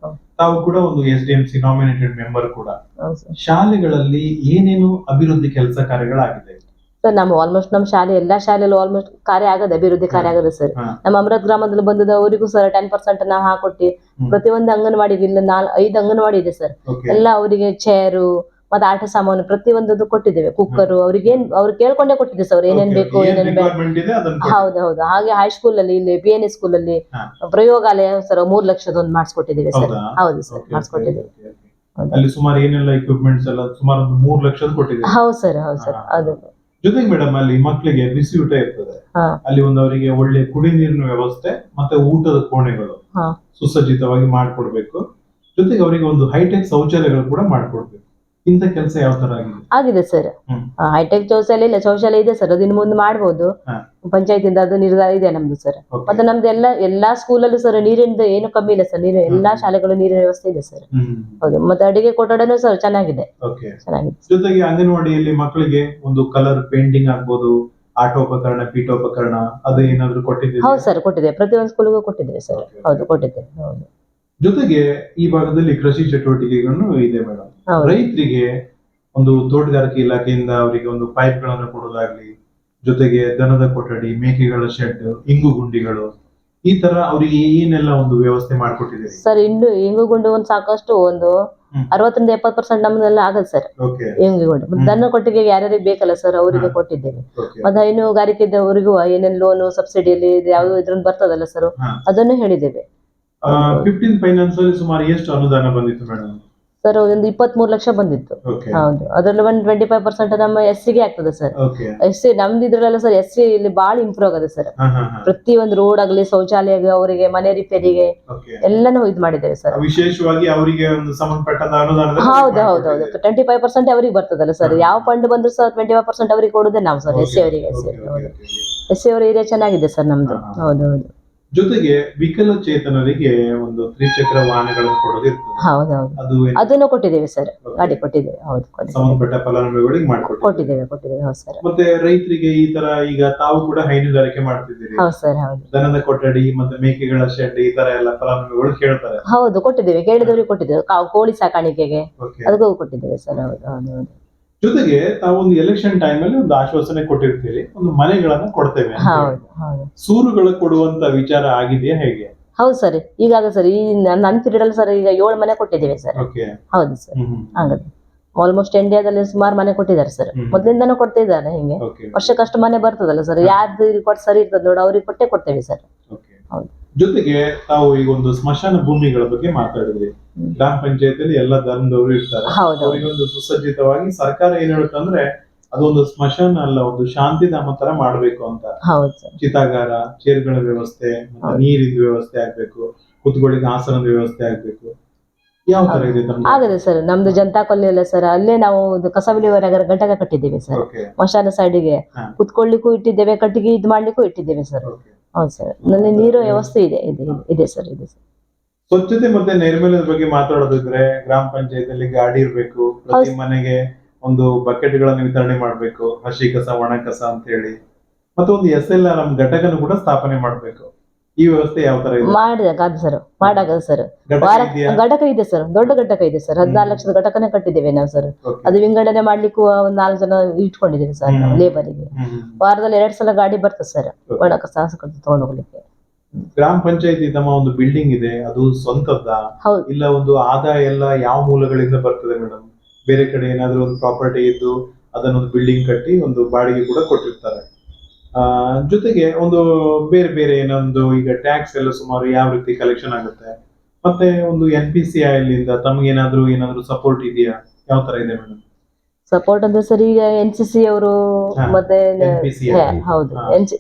ತಾವು ಕೂಡ ಒಂದು S D M C nominated member ಕೂಡ. ಶಾಲೆಗಳಲ್ಲಿ ಏನೇನು ಅಭಿವೃದ್ಧಿ ಕೆಲಸ ಕಾರ್ಯಗಳಾಗಿದೆ ಸರ್ ನಮ್ಮ ಆಲ್ಮೋಸ್ಟ್ ನಮ್ಮ ಶಾಲೆ ಎಲ್ಲಾ ಶಾಲೆಯಲ್ಲೂ ಆಲ್ಮೋಸ್ಟ್ ಕಾರ್ಯ ಆಗದ ಅಭಿವೃದ್ಧಿ ಕಾರ್ಯ ಆಗದ ಸರ್ ನಮ್ಮ ಅಮೃತ ಗ್ರಾಮದಲ್ಲಿ ಬಂದದವರಿಗೂ ಸರ್ ಟೆನ್ ಪರ್ಸೆಂಟ್ ನಾವು ಹಾಕೊಟ್ಟಿ. ಪ್ರತಿಯೊಂದು ಅಂಗನವಾಡಿ ಇಲ್ಲ ನಾಲ್ ಐದು ಅಂಗನವಾಡಿ ಇದೆ ಸರ್ ಎಲ್ಲ ಅವರಿಗೆ ಚೇರು ಮತ್ತೆ ಆಟ ಸಾಮಾನು ಪ್ರತಿಯೊಂದು ಕೊಟ್ಟಿದ್ದೇವೆ. ಕುಕ್ಕರ್ ಅವ್ರಿಗೆ ಏನ್ ಅವ್ರು ಕೇಳ್ಕೊಂಡೇ ಕೊಟ್ಟಿದ್ದೆ ಸರ್ ಏನೇನ್ ಬೇಕು ಏನೇನ್ ಕೊಡಿ. ಹೌದು ಹೌದು. ಹಾಗೆ ಹೈಸ್ಕೂಲ್ ಅಲ್ಲಿ ಇಲ್ಲಿ ಬಿ ಎನ್ ಎ ಸ್ಕೂಲ್ ಅಲ್ಲಿ ಪ್ರಯೋಗಾಲಯ ಸರ್ ಮೂರ್ ಲಕ್ಷದ ಒಂದು ಮಾಡಿಸ್ಕೊಟ್ಟಿದ್ದೇವೆ ಸರ್ ಹೌದಾ? ಹೌದು ಸರ್ ಮಾಡಿಸ್ಕೊಟ್ಟಿದ್ದೇವೆ. ಅಲ್ಲಿ ಸುಮಾರು ಏನೆಲ್ಲ ಇಕ್ವಿಪ್ಮೆಂಟ್ಸ್ ಎಲ್ಲ ಸುಮಾರು ಮೂರ್ ಲಕ್ಷದ ಕೊಟ್ಟಿದೆ ಹೌದು ಸರ್ ಹೌದು ಸರ್ ಹಾ. ಜೊತೆಗೆ ಮೇಡಮ್ ಅಲ್ಲಿ ಮಕ್ಕಳಿಗೆ ಬಿಸಿ ಊಟ ಇರ್ತದೆ ಹಾ. ಅಲ್ಲಿ ಒಂದು ಅವರಿಗೆ ಒಳ್ಳೆ ಕುಡಿ ನೀರಿನ ವ್ಯವಸ್ಥೆ ಮತ್ತೆ ಊಟದ ಕೋಣೆಗಳು ಹಾ. ಸುಸಜ್ಜಿತವಾಗಿ ಮಾಡ್ಕೊಡ್ಬೇಕು ಜೊತೆಗೆ ಅವರಿಗೆ ಒಂದು ಹೈಟೆಕ್ ಶೌಚಾಲಯಗಳು ಕೂಡ ಮಾಡ್ಕೊಡ್ಬೇಕು ಇಂಥ ಕೆಲಸ ಯಾವ ತರ ಆಗಿದೆ? ಆಗಿದೆ ಸರ್ ಹ್ಮ್. ಹೈಟೆಕ್ ಶೌಚಾಲಯ ಇಲ್ಲ ಶೌಚಾಲಯ ಇದೆ ಸರ್ ಅದಿನ್ ಮುಂದೆ ಮಾಡ್ಬೋದು. ಹಾ. ಪಂಚಾಯತಿಂದ ಅದು ನಿರ್ಧಾರ ಇದೆ ನಮ್ದು ಸರ್ Okay. ಮತ್ತೆ ನಮ್ದು ಎಲ್ಲ ಎಲ್ಲಾ ಸ್ಕೂಲಲ್ಲೂ ಸರ್ ನೀರಿಂದ ಏನು ಕಮ್ಮಿ ಇಲ್ಲ ಸರ್ ನೀರು ಎಲ್ಲಾ ಶಾಲೆಗಳು ನೀರಿನ ವ್ಯವಸ್ಥೆ ಇದೆ ಸರ್ ಹ್ಮ್. ಹೌದು. ಮತ್ತೆ ಅಡಿಗೆ ಕೊಠಡನೂ ಸರ್ ಚೆನ್ನಾಗಿದೆ. ಓಕೆ ಚೆನ್ನಾಗಿದೆ. ಜೊತೆಗೆ ಅಂಗನವಾಡಿಯಲ್ಲಿ ಮಕ್ಕಳಿಗೆ ಒಂದು ಕಲರ್ ಪೇಂಟಿಂಗ್ ಆಗ್ಬೋದು ಆಟೋಪಕರಣ ಪೀಠೋಪಕರಣ ಅದು ಏನಾದ್ರು ಕೊಟ್ಟಿದ್ದೀವಿ ಹೌದು ಸರ್ ಕೊಟ್ಟಿದೆ. ಪ್ರತಿಯೊಂದು ಸ್ಕೂಲ್ಗೂ ಕೊಟ್ಟಿದ್ದೇವೆ ಸರ್ Okay. ಹೌದು ಕೊಟ್ಟಿದ್ದೇವೆ. ಹೌದು. ಜೊತೆಗೆ ಈ ಭಾಗದಲ್ಲಿ ಕೃಷಿ ಚಟುವಟಿಕೆಗಳನ್ನು ಇದೆ ಮೇಡಮ್ ರೈತರಿಗೆ ಒಂದು ತೋಟಗಾರಿಕೆ ಇಲಾಖೆಯಿಂದ ಅವರಿಗೆ ಒಂದು ಪೈಪ್ಗಳನ್ನು ಕೊಡೋದಾಗ್ಲಿ ಜೊತೆಗೆ ದನದ ಕೊಠಡಿ ಮೇಕೆಗಳ ಶೆಡ್ ಇಂಗು ಗುಂಡಿಗಳು ಈ ತರ ಅವರಿಗೆ ಏನೆಲ್ಲ ಒಂದು ವ್ಯವಸ್ಥೆ ಮಾಡಿಕೊಟ್ಟಿದೆ ಸರ್ ಇಂಡು ಗುಂಡು ಒಂದು ಸಾಕಷ್ಟು ಒಂದು. ಅರವತ್ತರಿಂದ ಎಪ್ಪತ್ತು ಪರ್ಸೆಂಟ್ ನಮ್ಮದೆಲ್ಲ ಆಗಲ್ಲ ಸರ್. ಇಂಗು ಗುಂಡು. ದನ ಕೊಟ್ಟಿಗೆ ಯಾರ್ಯಾರಿಗೆ ಬೇಕಲ್ಲ ಸರ್ ಅವರಿಗೆ. ಕೊಟ್ಟಿದ್ದೇವೆ. ಮತ್ತೆ ಹೈನುಗಾರಿಕೆ ಇದ್ದವರಿಗೂ ಏನೇನು ಲೋನ್ ಸಬ್ಸಿಡಿಯಲ್ಲಿ ಯಾವ್ದು ಇದ್ರಲ್ಲಿ ಬರ್ತದಲ್ಲ ಸರ್. ಅದನ್ನು ಹೇಳಿದ್ದೇವೆ. ಫಿಫ್ಟೀನ್ ಫೈನಾನ್ಸ್ ಅಲ್ಲಿ ಸುಮಾರು ಎಷ್ಟು ಅನುದಾನ ಬಂದಿತ್ತು ಮೇಡಮ್ ಸರ್ ಒಂದು ಇಪ್ಪತ್ಮೂರು ಲಕ್ಷ ಬಂದಿತ್ತು. ಹೌದು. ಅದ್ರಲ್ಲಿ ಒಂದು ಟ್ವೆಂಟಿ ಫೈವ್ ಪರ್ಸೆಂಟ್ ನಮ್ಮ ಎಸ್ ಸಿಗೆ ಆಗ್ತದೆ ಸರ್ ಎಸ್ ಸಿ ನಮ್ದು ಇದ್ರಲ್ಲೆಲ್ಲ ಸರ್ ಎಸ್ ಸಿ ಇಲ್ಲಿ ಬಾಳ ಇಂಪ್ರೂವ್ ಆಗದೆ ಸರ್ ಪ್ರತಿ ಒಂದು ರೋಡ್ ಆಗ್ಲಿ ಶೌಚಾಲಯ ಅವರಿಗೆ ಮನೆ ರಿಪೇರಿಗೆ ಎಲ್ಲಾನು ಇದು ಮಾಡಿದ್ದೇವೆ ಸರ್ ವಿಶೇಷವಾಗಿ ಅವರಿಗೆ ಹೌದು ಹೌದು ಹೌದು. ಟ್ವೆಂಟಿ ಫೈವ್ ಪರ್ಸೆಂಟ್ ಅವರಿಗೆ ಬರ್ತದಲ್ಲ ಸರ್ ಯಾವ ಫಂಡ್ ಬಂದ್ರು ಸರ್ ಟ್ವೆಂಟಿ ಫೈವ್ ಪರ್ಸೆಂಟ್ ಅವರಿಗೆ ಕೊಡುದೇ ನಾವು ಸರ್ ಎಸ್ ಸಿ ಅವರಿಗೆ ಎಸ್ ಸಿ ಎಸ್ ಸಿ ಅವರ ಏರಿಯಾ ಚೆನ್ನಾಗಿದೆ ಸರ್ ನಮ್ದು. ಹೌದು ಹೌದು. ಜೊತೆಗೆ ವಿಕಲಚೇತನರಿಗೆ ಒಂದು ತ್ರಿಚಕ್ರ ವಾಹನಗಳನ್ನು ಕೊಡೋದಿರ್ತದೆ ಅದನ್ನು ಕೊಟ್ಟಿದ್ದೇವೆ ಸರ್. ಗಾಡಿ ಕೊಟ್ಟಿದ್ದೇವೆ. ಹೌದು ಸಂಬಂಧಪಟ್ಟ ಫಲಾನುಭವಿಗಳಿಗೆ ಮಾಡಿಕೊಟ್ಟು ಕೊಟ್ಟಿದ್ದೇವೆ ಕೊಟ್ಟಿದ್ದೇವೆ. ಹೌದು ಸರ್. ಮತ್ತೆ ರೈತರಿಗೆ ಈ ತರ ಈಗ ತಾವು ಕೂಡ ಹೈನುಗಾರಿಕೆ ಮಾಡ್ತಿದ್ದೀರಿ. ಹೌದು ಸರ್ ಹೌದು. ದನದ ಕೊಠಡಿ ಮತ್ತೆ ಮೇಕೆಗಳ ಶೆಡ್ ಈ ತರ ಎಲ್ಲ ಫಲಾನುಭವಿಗಳು ಕೇಳ್ತಾರೆ. ಹೌದು ಕೊಟ್ಟಿದ್ದೇವೆ. ಕೇಳಿದವರಿಗೆ ಕೊಟ್ಟಿದ್ದೇವೆ. ಕೋಳಿ ಸಾಕಾಣಿಕೆಗೆ ಅದಕ್ಕೂ ಕೊಟ್ಟಿದ್ದೇವೆ ಸರ್. ಹೌದು ಹೌದು ಹೌದು. ಜೊತೆಗೆ ತಾವು ಒಂದು ಎಲೆಕ್ಷನ್ ಟೈಮ್ ಅಲ್ಲಿ ಒಂದು ಆಶ್ವಾಸನೆ ಕೊಟ್ಟಿರ್ತೀರಿ ಒಂದು ಮನೆಗಳನ್ನ ಕೊಡ್ತೇವೆ ಅಂತ ಹೌದು ಹೌದು. ಸೂರುಗಳು ಕೊಡುವಂತ ವಿಚಾರ ಆಗಿದೆಯಾ ಹೇಗೆ? ಹೌದು ಸರ್ ಈಗಾಗ ಸರ್ ಈ ನನ್ನ ನನ್ನ ಪೀರಿಯಡ್ ಸರ್ ಈಗ ಏಳು ಮನೆ ಕೊಟ್ಟಿದ್ದೇವೆ ಸರ್. ಓಕೆ. ಹೌದು ಸರ್ ಹ್ಮ್ ಆಲ್ಮೋಸ್ಟ್ ಇಂಡಿಯಾದಲ್ಲಿ ಸುಮಾರು ಮನೆ ಕೊಟ್ಟಿದ್ದಾರೆ ಸರ್. ಹ್ಮ್. ಕೊಡ್ತಿದ್ದಾರೆ ಕೊಡ್ತಾ ಇದ್ದಾರೆ ಹಿಂಗೆ. ಓಕೆ. ವರ್ಷಕ್ಕಷ್ಟು ಮನೆ ಬರ್ತದಲ್ಲ ಸರ್ ಯಾರ್ದು ರಿಪೋರ್ಟ್ ಸರಿ ಇರ್ತದೆ ನೋಡಿ ಅವ್ರಿಗೆ ಕೊಟ್ಟೆ ಕೊಡ್ತೇವೆ ಸರ್. ಓಕೆ. ಹೌದು. ಜೊತೆಗೆ ತಾವು ಈಗ ಒಂದು ಸ್ಮಶಾನ ಭೂಮಿಗಳ ಬಗ್ಗೆ ಮಾತಾಡಿದ್ರಿ. ಗ್ರಾಮ ಪಂಚಾಯತಿಯಲ್ಲಿ ಎಲ್ಲ ಧರ್ಮದವರು ಇರ್ತಾರೆ. ಹೌದು ಅವರಿಗೆ ಒಂದು ಸುಸಜ್ಜಿತವಾಗಿ ಸರ್ಕಾರ ಏನ್ ಹೇಳುತ್ತಂದ್ರೆ ಅದೊಂದು ಸ್ಮಶಾನ ಅಲ್ಲ ಒಂದು ಶಾಂತಿಧಾಮ ತರ ಮಾಡ್ಬೇಕು ಅಂತ. ಹೌದು ಸರ್. ಚಿತಾಗಾರ ಚೇರ್ಗಳ ವ್ಯವಸ್ಥೆ ಮತ್ತೆ ನೀರಿನ ವ್ಯವಸ್ಥೆ ಆಗ್ಬೇಕು ಕುತ್ಕೊಳ್ಳಿಕ್ಕೆ ಆಸನದ ವ್ಯವಸ್ಥೆ ಆಗ್ಬೇಕು. ಯಾವ ತರ ಇದೆ ತಮ್ಮ ಆಗದೆ ಸರ್. ನಮ್ದು ಜನತಾ ಕಾಲೋನಿ ಅಲ್ಲ ಸರ್. ಅಲ್ಲೇ ನಾವು ಒಂದು ಕಸ ವಿಲೇವಾರಿ ಘಟಕ ಕಟ್ಟಿದ್ದೇವೆ ಸರ್. ಓಕೆ ಮಶಾನ ಸೈಡಿಗೆ ಹಾ. ಕುತ್ಕೊಳ್ಳಿಕ್ಕೂ ಇಟ್ಟಿದ್ದೇವೆ ಕಟ್ಟಿಗೆ ಇದು ಮಾಡ್ಲಿಕ್ಕೂ ಇಟ್ಟಿದ್ದೇವೆ ಸರ್. ಓಕೆ ಹೌದು ಸರ್. ನೀರು ವ್ಯವಸ್ಥೆ ಇದೆ ಇದೆ ಸರ್ ಇದೆ ಸರ್. ಸ್ವಚ್ಛತೆ ಮತ್ತೆ ನೈರ್ಮಲ್ಯದ ಬಗ್ಗೆ ಮಾತಾಡೋದಿದ್ರೆ ಗ್ರಾಮ ಪಂಚಾಯತಿಯಲ್ಲಿ ಗಾಡಿ ಇರಬೇಕು ಪ್ರತಿ ಮನೆಗೆ ಒಂದು ಬಕೆಟ್ ಗಳನ್ನ ವಿತರಣೆ ಮಾಡಬೇಕು ಹಸಿ ಕಸ ಒಣ ಕಸ ಅಂತ ಹೇಳಿ ಮತ್ತೊಂದು ಎಸ್ ಎಲ್ ಆರ್ ಘಟಕನು ಕೂಡ ಸ್ಥಾಪನೆ ಮಾಡ್ಬೇಕು. ಈ ವ್ಯವಸ್ಥೆ ಯಾವ ತರ ಇದೆ? ಮಾಡಿದಾಗ ಅದು ಸರ್ ಮಾಡಾಗದು ಸರ್ ಘಟಕ ವಾರ ಘಟಕ ಇದೆ ಸರ್ ದೊಡ್ಡ ಘಟಕ ಇದೆ ಸರ್ ಹದಿನಾಲ್ಕು ಲಕ್ಷದ ಘಟಕನೇ ಕಟ್ಟಿದ್ದೇವೆ ನಾವು ಸರ್ ಅದು ವಿಂಗಡಣೆ ಮಾಡ್ಲಿಕ್ಕೂ ಒಂದ್ ನಾಲ್ಕು ಜನ ಇಟ್ಕೊಂಡಿದ್ದೇವೆ ಸರ್ ನಾವು ಇದೆ ಲೇಬರಿಗೆ. ವಾರದಲ್ಲಿ ಎರಡ್ ಸಲ ಗಾಡಿ ಬರ್ತದೆ ಸರ್. ಒಣ ಕಸ ತಗೊಂಡು ಹೋಗ್ಲಿಕ್ಕೆ. ಗ್ರಾಮ ಪಂಚಾಯತಿ ತಮ್ಮ ಒಂದು ಬಿಲ್ಡಿಂಗ್ ಇದೆ. ಅದು ಸ್ವಂತದ್ದ? ಇಲ್ಲ ಒಂದು ಆದಾಯ ಎಲ್ಲ ಯಾವ ಮೂಲಗಳಿಂದ ಬರ್ತದೆ ಮೇಡಮ್ ಬೇರೆ ಕಡೆ ಏನಾದ್ರೂ ಒಂದು ಪ್ರಾಪರ್ಟಿ ಇದ್ದು ಅದನ್ನೊಂದು ಬಿಲ್ಡಿಂಗ್ ಕಟ್ಟಿ ಒಂದು ಬಾಡಿಗೆ ಕೂಡ ಕೊಟ್ಟಿರ್ತಾರೆ. ಜೊತೆಗೆ ಒಂದು ಬೇರೆ ಬೇರೆ ಏನೊಂದು ಈಗ ಟ್ಯಾಕ್ಸ್ ಎಲ್ಲ ಸುಮಾರು ಯಾವ ರೀತಿ ಕಲೆಕ್ಷನ್ ಆಗುತ್ತೆ? ಮತ್ತೆ ಒಂದು ಎನ್ ಪಿ ಸಿ ಐ ಲಿಂದ ತಮಗೇನಾದ್ರೂ ಏನಾದ್ರೂ ಸಪೋರ್ಟ್ ಇದೆಯಾ? ಯಾವ ತರ ಇದೆ ಮೇಡಮ್ ಸಪೋರ್ಟ್ ಅಂದ್ರೆ ಸರ್ ಈಗ ಎನ್ ಸಿ ಸಿ ಅವರು ಮತ್ತೆ. ಹೌದು.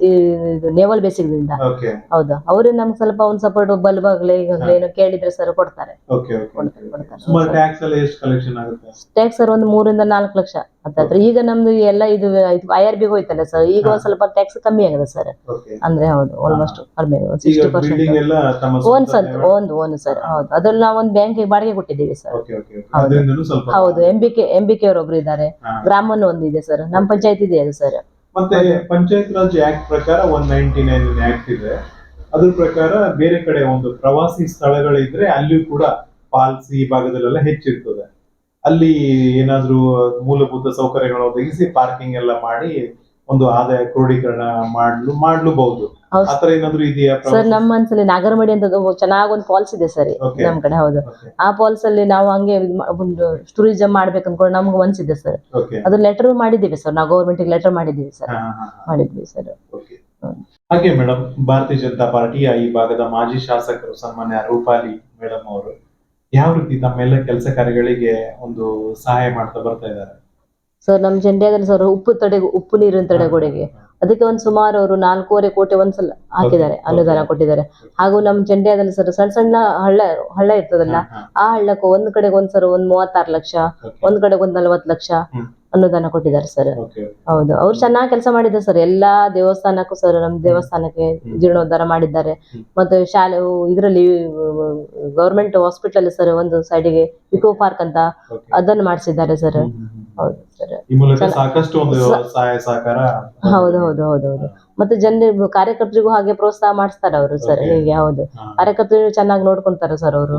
ಇದು ನೇವಲ್ ಬೇಸಿಕ್ದಿಂದ ಓಕೆ ಹೌದು. ಅವರು ನಮ್ಗೆ ಸ್ವಲ್ಪ ಒಂದು ಸಪೋರ್ಟ್ ಬಲ್ಬ್ ಆಗ್ಲಿ ಈಗಾಗ್ಲಿ ಏನೋ ಕೇಳಿದ್ರೆ ಸರ್ ಕೊಡ್ತಾರೆ. ಟ್ಯಾಕ್ಸ್ ಸರ್ ಒಂದು ಮೂರಿಂದ ನಾಲ್ಕು ಲಕ್ಷ. ಹತ್ತತ್ರ. ಈಗ ನಮ್ದು ಎಲ್ಲ ಇದು ಐ ಆರ್ ಬಿ ಹೋಯ್ತಲ್ಲ ಸರ್ ಈಗ ಒಂದ್ ಸ್ವಲ್ಪ ಟ್ಯಾಕ್ಸ್ ಕಮ್ಮಿ ಆಗದ ಸರ್ ಅಂದ್ರೆ ಹೌದು ಆಲ್ಮೋಸ್ಟ್ ಈಗ ಸಿಕ್ಸ್ಟಿ ಪರ್ಸೆಂಟ್ ಓನ್ ಸ್ವಂತ ಓನ್ ಓನ್ ಸರ್ ಹೌದು. ಅದ್ರಲ್ಲಿ ನಾವು ಒಂದು ಬ್ಯಾಂಕ್ ಬಾಡಿಗೆ ಕೊಟ್ಟಿದ್ದೀವಿ ಸರ್ ಹೌದು. M B K M B K ಅವರೊಬ್ರು ಇದ್ದಾರೆ. ಗ್ರಾಮ ಗ್ರಾಮನ್ ಒಂದಿದೆ ಸರ್ ನಮ್ಮ ಪಂಚಾಯತ್ ಇದೆ ಅದು ಸರ್ ಮತ್ತೆ ಪಂಚಾಯತ್ ರಾಜ್ ಆಕ್ಟ್ ಪ್ರಕಾರ ಒನ್ ನೈನ್ಟಿ ನೈನ್ ಆಕ್ಟ್ ಇದೆ. ಅದ್ರ ಪ್ರಕಾರ ಬೇರೆ ಕಡೆ ಒಂದು ಪ್ರವಾಸಿ ಸ್ಥಳಗಳಿದ್ರೆ ಅಲ್ಲಿಯೂ ಕೂಡ ಪಾಲ್ಸಿ ಈ ಭಾಗದಲ್ಲೆಲ್ಲ ಹೆಚ್ಚಿರ್ತದೆ. ಅಲ್ಲಿ ಏನಾದ್ರೂ ಮೂಲಭೂತ ಸೌಕರ್ಯಗಳು ಒದಗಿಸಿ ಪಾರ್ಕಿಂಗ್ ಎಲ್ಲ ಮಾಡಿ ಒಂದು ಆದಾಯ ಕ್ರೋಢೀಕರಣ ಮಾಡಲು ಮಾಡಲೂಬಹುದು. ಹೌದು. ಆತರ ಏನಾದ್ರೂ ಇದೆಯಾ ಸರ್ ನಮ್ಮ ಅನ್ಸಲ್ಲಿ ನಾಗರಮಡಿ ಅಂತ ಚೆನ್ನಾಗಿ ಒಂದು ಫಾಲ್ಸ್ ಇದೆ ಸರ್. Okay. ನಮ್ ಕಡೆ ಹೌದು. ಆ ಫಾಲ್ಸ್ ಅಲ್ಲಿ ನಾವು ಹಂಗೆ ಇದ್ ಮಾ- ಒಂದು ಟೂರಿಸಂ ಮಾಡ್ಬೇಕು ಅನ್ಕೊಂಡು ನಮ್ಗೆ ಅನ್ಸಿದೆ ಸರ್. ಅದ್ರ ಅದು ಲೆಟರ್ ಮಾಡಿದ್ದೀವಿ ಸರ್. ನಾವು ಗೌರ್ಮೆಂಟ್ ಲೆಟರ್ ಮಾಡಿದ್ದೀವಿ ಸರ್. ಹಾ ಹಾ ಹಾ. ಮಾಡಿದ್ವಿ ಸರ್. ಹ್ಮ್. ಹಾಗೆ ಮೇಡಮ್ ಭಾರತೀಯ ಜನತಾ ಪಾರ್ಟಿಯ ಈ ಭಾಗದ ಮಾಜಿ ಶಾಸಕರು ಸನ್ಮಾನ್ಯ ರೂಪಾಲಿ ಮೇಡಮ್ ಅವರು ಯಾವ ರೀತಿ ತಮ್ಮೆಲ್ಲ ಕೆಲಸ ಕಾರ್ಯಗಳಿಗೆ ಒಂದು ಸಹಾಯ ಮಾಡ್ತಾ ಬರ್ತಾ ಇದ್ದಾರೆ? ಸರ್ ನಮ್ಮ ಜಂಡ್ಯಾದಲ್ಲಿ ಸರ್ ಉಪ್ಪು ತಡೆ ಉಪ್ಪು ನೀರಿನ ತಡೆಗೋಡೆಗೆ. ಅದಕ್ಕೆ ಒಂದು ಸುಮಾರು ಅವರು ನಾಲ್ಕೂವರೆ ಕೋಟಿ ಒಂದ್ಸಲ ಹಾಕಿದ್ದಾರೆ ಅನುದಾನ ಕೊಟ್ಟಿದ್ದಾರೆ. ಹಾಗೂ ನಮ್ಮ ಜಂಡ್ಯಾದಲ್ಲಿ ಸರ್ ಸಣ್ಣ ಸಣ್ಣ ಹಳ್ಳ ಹಳ್ಳ ಇರ್ತದಲ್ಲ ಆ ಹಳ್ಳಕ್ಕೆ ಒಂದ್ ಕಡೆಗೆ ಒಂದ್ ಸರ್ ಒಂದ್ ಮೂವತ್ತಾರು ಲಕ್ಷ. ಒಂದ್ ಕಡೆಗೆ ಒಂದ್ ನಲ್ವತ್ತು ಲಕ್ಷ. ಅನುದಾನ ಕೊಟ್ಟಿದ್ದಾರೆ ಸರ್. ಹೌದು. ಅವ್ರು ಚೆನ್ನಾಗಿ ಕೆಲಸ ಮಾಡಿದ್ದಾರೆ ಸರ್ ಎಲ್ಲಾ ದೇವಸ್ಥಾನಕ್ಕೂ ಸರ್ ನಮ್ಮ ದೇವಸ್ಥಾನಕ್ಕೆ. ಜೀರ್ಣೋದ್ಧಾರ ಮಾಡಿದ್ದಾರೆ. ಮತ್ತೆ ಶಾಲೆ ಇದರಲ್ಲಿ ಗವರ್ಮೆಂಟ್ ಹಾಸ್ಪಿಟಲ್ ಸರ್ ಒಂದು ಸೈಡಿಗೆ ಇಕೋ ಪಾರ್ಕ್ ಅಂತ. ಅದನ್ನು ಮಾಡಿಸಿದ್ದಾರೆ ಸರ್. ಹೌದು ಸರ್ ಸಾಕಷ್ಟು ಹೌದು ಹೌದು ಹೌದು ಹೌದು. ಮತ್ತೆ ಜನ ಕಾರ್ಯಕರ್ತರಿಗೂ ಹಾಗೆ ಪ್ರೋತ್ಸಾಹ ಮಾಡಿಸ್ತಾರೆ ಅವರು ಸರ್. ಹೀಗೆ ಹೌದು. ಕಾರ್ಯಕರ್ತರು ಚೆನ್ನಾಗಿ ನೋಡ್ಕೊಂತಾರೆ ಸರ್ ಅವರು.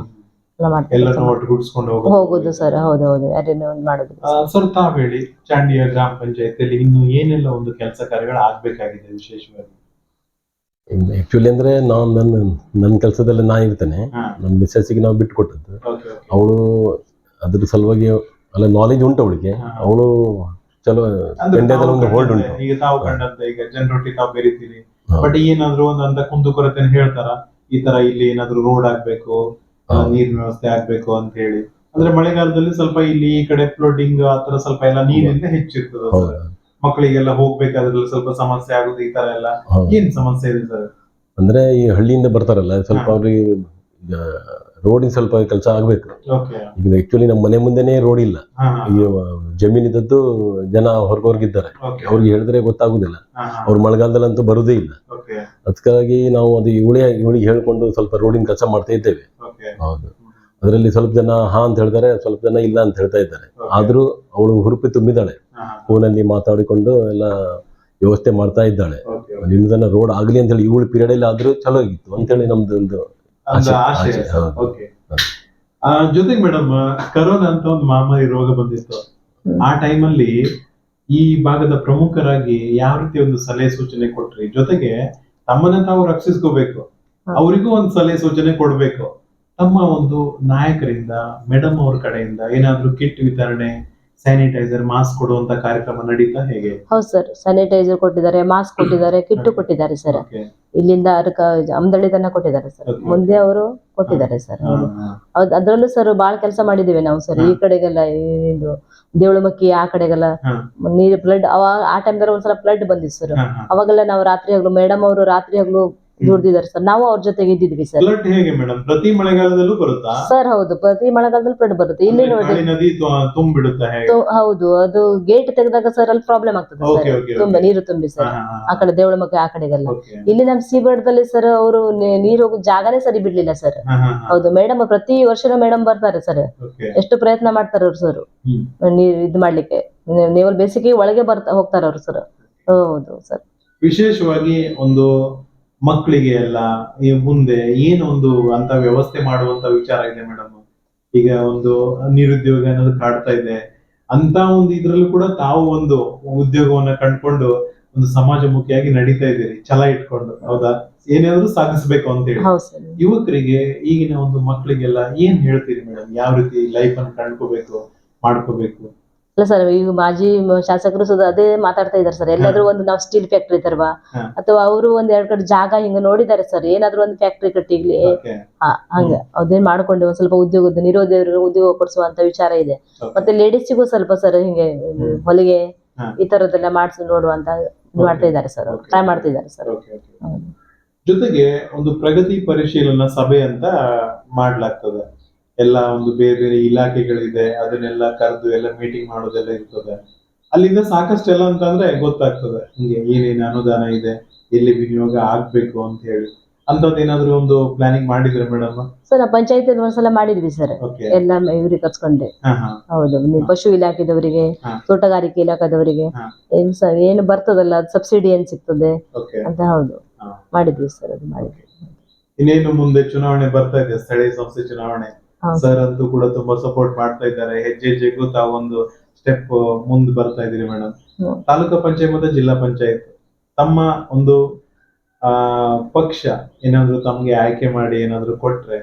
ಹೋಗೋದು. ಹೋಗುದು ಸರ್ ಹೌದು ಹೌದು ಯಾರೇನು ಮಾಡೋದು. ಸರ್ ತಾವ್ ಹೇಳಿ ಚಾಂಡಿಯ ಗ್ರಾಮ ಪಂಚಾಯತಿಯಲ್ಲಿ ಇನ್ನು ಏನೆಲ್ಲ ಒಂದು ಕೆಲಸ ಕಾರ್ಯಗಳು ಆಗ್ಬೇಕಾಗಿದೆ ವಿಶೇಷವಾಗಿ? ಆಕ್ಚುಲಿ ಅಂದ್ರೆ ನಾವು ನನ್ನ ನನ್ನ ಕೆಲಸದಲ್ಲಿ ನಾ ಇರ್ತೇನೆ. ನಮ್ಮ ಮಿಸ್ಸಸ್ಸಿಗೆ ನಾವು ಬಿಟ್ಟು ಕೊಟ್ಟದ್ದು Okay, okay. ಅವಳು ಅದ್ರ ಸಲುವಾಗಿ ಅಲ್ಲ ನಾಲೆಜ್ ಉಂಟು ಅವಳಿಗೆ. ಅವಳು ಚಲೋ ತಾವು ಒಂದು ಹೋಲ್ಡ್ ಉಂಟು. ಈಗ ತಾವು ಕಂಡಂತ ಈಗ ಜನರೊಟ್ಟಿಗೆ ತಾವು ಬೆರಿತೀರಿ. ಬಟ್ ಏನಾದ್ರು ಒಂದು ಅಂತ ಕುಂದುಕೊರತೆ ಹೇಳ್ತಾರ? ಈ ತರ ಇಲ್ಲಿ ಏನಾದ್ರು ರೋಡ್ ಆಗ್ಬೇಕು. ನೀರಿನ ವ್ಯವಸ್ಥೆ ಆಗ್ಬೇಕು ಅಂತ ಹೇಳಿ. ಅಂದ್ರೆ ಮಳೆಗಾಲದಲ್ಲಿ ಸ್ವಲ್ಪ ಇಲ್ಲಿ ಈ ಕಡೆ ಫ್ಲೋಡಿಂಗ್ ಆತರ ಸ್ವಲ್ಪ ಎಲ್ಲ ನೀರಿಂದ ಹೆಚ್ಚಿರ್ತದ ಹೌದು. ಮಕ್ಕಳಿಗೆಲ್ಲ ಹೋಗ್ಬೇಕಾದ್ರೆ ಸ್ವಲ್ಪ ಸಮಸ್ಯೆ ಆಗುದು ಈ ತರ ಎಲ್ಲ. ಏನ್ ಸಮಸ್ಯೆ ಇದೆ ಸರ್? ಅಂದ್ರೆ ಈ ಹಳ್ಳಿಯಿಂದ ಬರ್ತಾರಲ್ಲ ಸ್ವಲ್ಪ. ಅವ್ರಿಗೆ ರೋಡಿನ ಸ್ವಲ್ಪ ಕೆಲಸ ಆಗ್ಬೇಕು. ಈಗ ಆಕ್ಚುಲಿ ನಮ್ಮ ಮನೆ ಮುಂದೆನೇ ರೋಡ್ ಇಲ್ಲ. ಈ ಜಮೀನಿದ್ದದ್ದು ಜನ ಹೊರಗೋರ್ಗಿದ್ದಾರೆ. ಅವ್ರಿಗೆ ಹೇಳಿದ್ರೆ ಗೊತ್ತಾಗುದಿಲ್ಲ. ಅವ್ರು ಮಳೆಗಾಲದಲ್ಲಂತೂ ಬರುದೇ ಇಲ್ಲ. ಅದಕ್ಕಾಗಿ ನಾವು ಅದು ಇವಳಿ ಇವಳಿಗೆ ಹೇಳ್ಕೊಂಡು ಸ್ವಲ್ಪ ರೋಡಿನ ಕೆಲಸ ಮಾಡ್ತಾ ಇದ್ದೇವೆ. ಹೌದು. ಅದರಲ್ಲಿ ಸ್ವಲ್ಪ ಜನ ಹಾ ಅಂತ ಹೇಳ್ತಾರೆ ಸ್ವಲ್ಪ ಜನ ಇಲ್ಲ ಅಂತ ಹೇಳ್ತಾ ಇದ್ದಾರೆ. ಆದ್ರೂ ಅವಳು ಹುರುಪಿ ತುಂಬಿದ್ದಾಳೆ. ಫೋನಲ್ಲಿ ಮಾತಾಡಿಕೊಂಡು ಎಲ್ಲ ವ್ಯವಸ್ಥೆ ಮಾಡ್ತಾ ಇದ್ದಾಳೆ. ನಿಮ್ದನ್ನ ರೋಡ್ ಆಗ್ಲಿ ಅಂತ ಹೇಳಿ ಇವಳು ಪೀರಿಯಡ್ ಅಲ್ಲಿ ಆದ್ರೂ ಚಲೋ ಆಗಿತ್ತು ಅಂತೇಳಿ ನಮ್ದು ಒಂದು ಒಂದು ಆಸೆ, ಆಶೆ ಆಸೆ, ಹೌದು. ಓಕೆ ಜೊತೆಗೆ ಮೇಡಮ್ ಕರೋನಾ ಅಂತ ಒಂದು ಮಹಾಮಾರಿ ರೋಗ ಬಂದಿತ್ತು. ಹ್ಮ್. ಆ ಟೈಮಲ್ಲಿ ಈ ಭಾಗದ ಪ್ರಮುಖರಾಗಿ ಯಾವ ರೀತಿ ಒಂದು ಸಲಹೆ ಸೂಚನೆ ಕೊಟ್ರಿ? ಜೊತೆಗೆ ತಮ್ಮನ್ನ ತಾವು ರಕ್ಷಿಸ್ಕೋಬೇಕು. ಹಾ. ಅವರಿಗೂ ಒಂದು ಸಲಹೆ ಸೂಚನೆ ಕೊಡ್ಬೇಕು. ತಮ್ಮ ಒಂದು ನಾಯಕರಿಂದ ಮೇಡಮ್ ಅವ್ರ ಕಡೆಯಿಂದ ಏನಾದ್ರೂ ಕಿಟ್ ವಿತರಣೆ ಸ್ಯಾನಿಟೈಸರ್ ಮಾಸ್ಕ್ ಕೊಡುವಂತ ಕಾರ್ಯಕ್ರಮ ನಡೀತಾ ಹೇಗೆ? ಹೌದು ಸರ್ ಸ್ಯಾನಿಟೈಸರ್ ಕೊಟ್ಟಿದ್ದಾರೆ ಮಾಸ್ಕ್ ಕೊಟ್ಟಿದ್ದಾರೆ ಕಿಟ್ಟು ಕೊಟ್ಟಿದ್ದಾರೆ ಸರ್. ಇಲ್ಲಿಂದ ಅಮ್ದಳಿತನ ಅಮ್ದಳ್ಳಿ ತನಕ ಕೊಟ್ಟಿದ್ದಾರೆ ಸರ್. Okay. ಮುಂದೆ ಅವರು ಕೊಟ್ಟಿದ್ದಾರೆ ಸರ್. ಅದರಲ್ಲೂ ಅದ್ರಲ್ಲೂ ಸರ್ ಬಾಳ ಕೆಲಸ ಮಾಡಿದೀವಿ ನಾವು ಸರ್. ಈ ಕಡೆಗೆಲ್ಲ ಇದು ದೇವಳಮಕ್ಕಿ ಆ ಕಡೆಗೆಲ್ಲ ಹಾ. ನೀರು ಫ್ಲಡ್ ಅವಾಗ ಆ ಟೈಮ್ದಾಗ ಒಂದ್ಸಲ ಫ್ಲಡ್ ಬಂದಿತ್ತು ಸರ್. ಅವಾಗೆಲ್ಲ ನಾವು ರಾತ್ರಿ ಹಗಲು ಮೇಡಮ್ ಅವರು ರಾತ್ರಿ ಹಗಲು ದುಡ್ದಿದ್ದಾರೆ ಸರ್. ನಾವು ಅವ್ರ ಜೊತೆಗೆ ಇದ್ದಿದ್ವಿ ಸರ್. ಫ್ಲಡ್ ಹೇಗೆ ಮೇಡಮ್ ಪ್ರತಿ ಮಳೆಗಾಲದಲ್ಲೂ ಬರುತ್ತಾ? ಸರ್ ಹೌದು. ಪ್ರತಿ ಮಳೆಗಾಲದಲ್ಲಿ ಫ್ಲಡ್ ಬರುತ್ತೆ. ಇಲ್ಲಿ ನೋಡಿ. ಕಾಳಿ ನದಿ ತು- ತುಂಬಿಡುತ್ತಾ ಹೇಗೆ? ತು- ಹೌದು. ಅದು ಗೇಟ್ ತೆಗೆದಾಗ ಸರ್ ಅಲ್ಲಿ ಪ್ರಾಬ್ಲಮ್ ಆಗ್ತದೆ ಸರ್. ತುಂಬಾ ನೀರು ತುಂಬಿ ಸರ್. ಆ ಕಡೆ ದೇವಳಮಕ್ಕಿ ಆ ಕಡೆಗೆಲ್ಲ. ನಮ್ಮ ಇಲ್ಲಿ ನಮ್ ಸೀಬರ್ಡ್ದಲ್ಲಿ ಸರ್ ಅವರು ನೀರು ಹೋಗೋ ಜಾಗನೇ ಸರಿ ಬಿಡ್ಲಿಲ್ಲ ಸರ್. ಹೌದು. ಮೇಡಮ್ ಪ್ರತಿ ವರ್ಷನೂ ಮೇಡಮ್ ಬರ್ತಾರೆ ಸರ್. ಎಷ್ಟು ಪ್ರಯತ್ನ ಮಾಡ್ತಾರೆ ಅವ್ರು ಸರ್. ಹ್ಮ್. ನೀರ್ ಇದ್ ಮಾಡ್ಲಿಕ್ಕೆ. ನೀವು ಬೇಸಿಗೆ ಒಳಗೆ ಬರ್ತಾ ಹೋಗ್ತಾರ ಅವ್ರು ಸರ್. ಹೌದು ಸರ್. ವಿಶೇಷವಾಗಿ ಒಂದು ಮಕ್ಕಳಿಗೆ ಎಲ್ಲ ಮುಂದೆ ಏನು ಒಂದು ಅಂತ ವ್ಯವಸ್ಥೆ ಮಾಡುವಂತ ವಿಚಾರ ಇದೆ ಮೇಡಮ್. ಈಗ ಒಂದು ನಿರುದ್ಯೋಗ ಅನ್ನೋದು ಕಾಡ್ತಾ ಇದೆ. ಅಂತ ಒಂದು ಇದ್ರಲ್ಲೂ ಕೂಡ ತಾವು ಒಂದು ಉದ್ಯೋಗವನ್ನ ಕಂಡ್ಕೊಂಡು ಒಂದು ಸಮಾಜಮುಖಿಯಾಗಿ ನಡೀತಾ ಇದ್ದೀರಿ ಛಲ ಇಟ್ಕೊಂಡು ಹೌದಾ? ಏನಾದ್ರು ಸಾಧಿಸ್ಬೇಕು ಅಂತ ಹೇಳಿ. ಯುವಕರಿಗೆ ಈಗಿನ ಒಂದು ಮಕ್ಕಳಿಗೆಲ್ಲ ಏನ್ ಹೇಳ್ತೀರಿ ಮೇಡಮ್? ಯಾವ ರೀತಿ ಲೈಫ್ ಅನ್ನು ಕಂಡ್ಕೋಬೇಕು ಮಾಡ್ಕೋಬೇಕು? ಅಲ್ಲ ಸರ್ ಈಗ ಮಾಜಿ ಶಾಸಕರು ಸುದ ಅದೇ ಮಾತಾಡ್ತಾ ಇದಾರೆ ಸರ್. ಎಲ್ಲಾದ್ರೂ ಒಂದು ನಾವು ಸ್ಟೀಲ್ ಫ್ಯಾಕ್ಟ್ರಿ ತರವಾ? ಅಥವಾ ಅವರು ಒಂದ್ ಎರಡ್ ಕಡೆ ಜಾಗ ಹಿಂಗ ನೋಡಿದಾರೆ ಸರ್. ಏನಾದ್ರು ಒಂದು ಫ್ಯಾಕ್ಟ್ರಿ ಕಟ್ಟಿಗ್ಲಿ. ಹಾ, ಹಂಗ. ಅದೇ ಮಾಡ್ಕೊಂಡು ಒಂದ್ ಸ್ವಲ್ಪ ಉದ್ಯೋಗದ ನಿರುದ್ಯೋಗ ಉದ್ಯೋಗ ಕೊಡಿಸುವಂತ ವಿಚಾರ ಇದೆ. ಮತ್ತೆ ಲೇಡೀಸ್ಗೂ ಸ್ವಲ್ಪ ಸರ್ ಹಿಂಗೆ. ಹೊಲಿಗೆ ಈ ತರದೆಲ್ಲ ಮಾಡಿಸಿ ನೋಡುವಂತ ಮಾಡ್ತಾ ಇದ್ದಾರೆ ಸರ್. ಟ್ರೈ ಮಾಡ್ತಾ ಇದ್ದಾರೆ ಸರ್. ಜೊತೆಗೆ ಒಂದು ಪ್ರಗತಿ ಪರಿಶೀಲನಾ ಸಭೆ ಅಂತ ಮಾಡ್ಲಾಗ್ತದೆ. ಎಲ್ಲ ಒಂದು ಬೇರೆ ಬೇರೆ ಇಲಾಖೆಗಳಿದೆ ಅದನ್ನೆಲ್ಲ ಕರೆದು ಎಲ್ಲ ಮೀಟಿಂಗ್ ಮಾಡೋದೆಲ್ಲ ಇರ್ತದೆ. ಅಲ್ಲಿಂದ ಸಾಕಷ್ಟು ಎಲ್ಲ ಅಂತಂದ್ರೆ ಗೊತ್ತಾಗ್ತದೆ ಹಿಂಗೆ ಏನೇನು ಅನುದಾನ ಇದೆ ಎಲ್ಲಿ ವಿನಿಯೋಗ ಆಗ್ಬೇಕು ಅಂತ ಹೇಳಿ. ಅಂತದ್ದೇನಾದ್ರೂ ಒಂದು ಪ್ಲಾನಿಂಗ್ ಮಾಡಿದ್ರೆ ಮೇಡಮ್ ಸರ್ ಪಂಚಾಯತ್ ಒಂದ್ಸಲ ಮಾಡಿದ್ವಿ ಸರ್. ಎಲ್ಲ ಇವ್ರಿಗೆ ಕರ್ಸ್ಕೊಂಡೆ. ಹೌದು ಪಶು ಇಲಾಖೆದವರಿಗೆ ತೋಟಗಾರಿಕೆ ಇಲಾಖೆದವರಿಗೆ. ಏನು ಬರ್ತದಲ್ಲ ಅದು ಸಬ್ಸಿಡಿ ಏನ್ ಸಿಗ್ತದೆ? ಅಂತ ಹೌದು. ಮಾಡಿದ್ವಿ ಸರ್ ಅದು ಮಾಡಿದ್ವಿ. ಇನ್ನೇನು ಮುಂದೆ ಚುನಾವಣೆ ಬರ್ತಾ ಇದೆ ಸ್ಥಳೀಯ ಸಂಸ್ಥೆ ಚುನಾವಣೆ. ಸರ್ ಅಂತೂ ಕೂಡ ತುಂಬಾ ಸಪೋರ್ಟ್ ಮಾಡ್ತಾ ಇದ್ದಾರೆ. ಹೆಜ್ಜೆ ಹೆಜ್ಜೆಗೂ ಒಂದು ಸ್ಟೆಪ್ ಮುಂದೆ ಬರ್ತಾ ಇದೀರಿ ಮೇಡಮ್ ತಾಲೂಕ ಪಂಚಾಯತ್ ಮತ್ತೆ ಜಿಲ್ಲಾ ಪಂಚಾಯತ್. ತಮ್ಮ ಒಂದು ಆ ಪಕ್ಷ ಏನಾದ್ರು ತಮ್ಗೆ ಆಯ್ಕೆ ಮಾಡಿ ಏನಾದ್ರು ಕೊಟ್ರೆ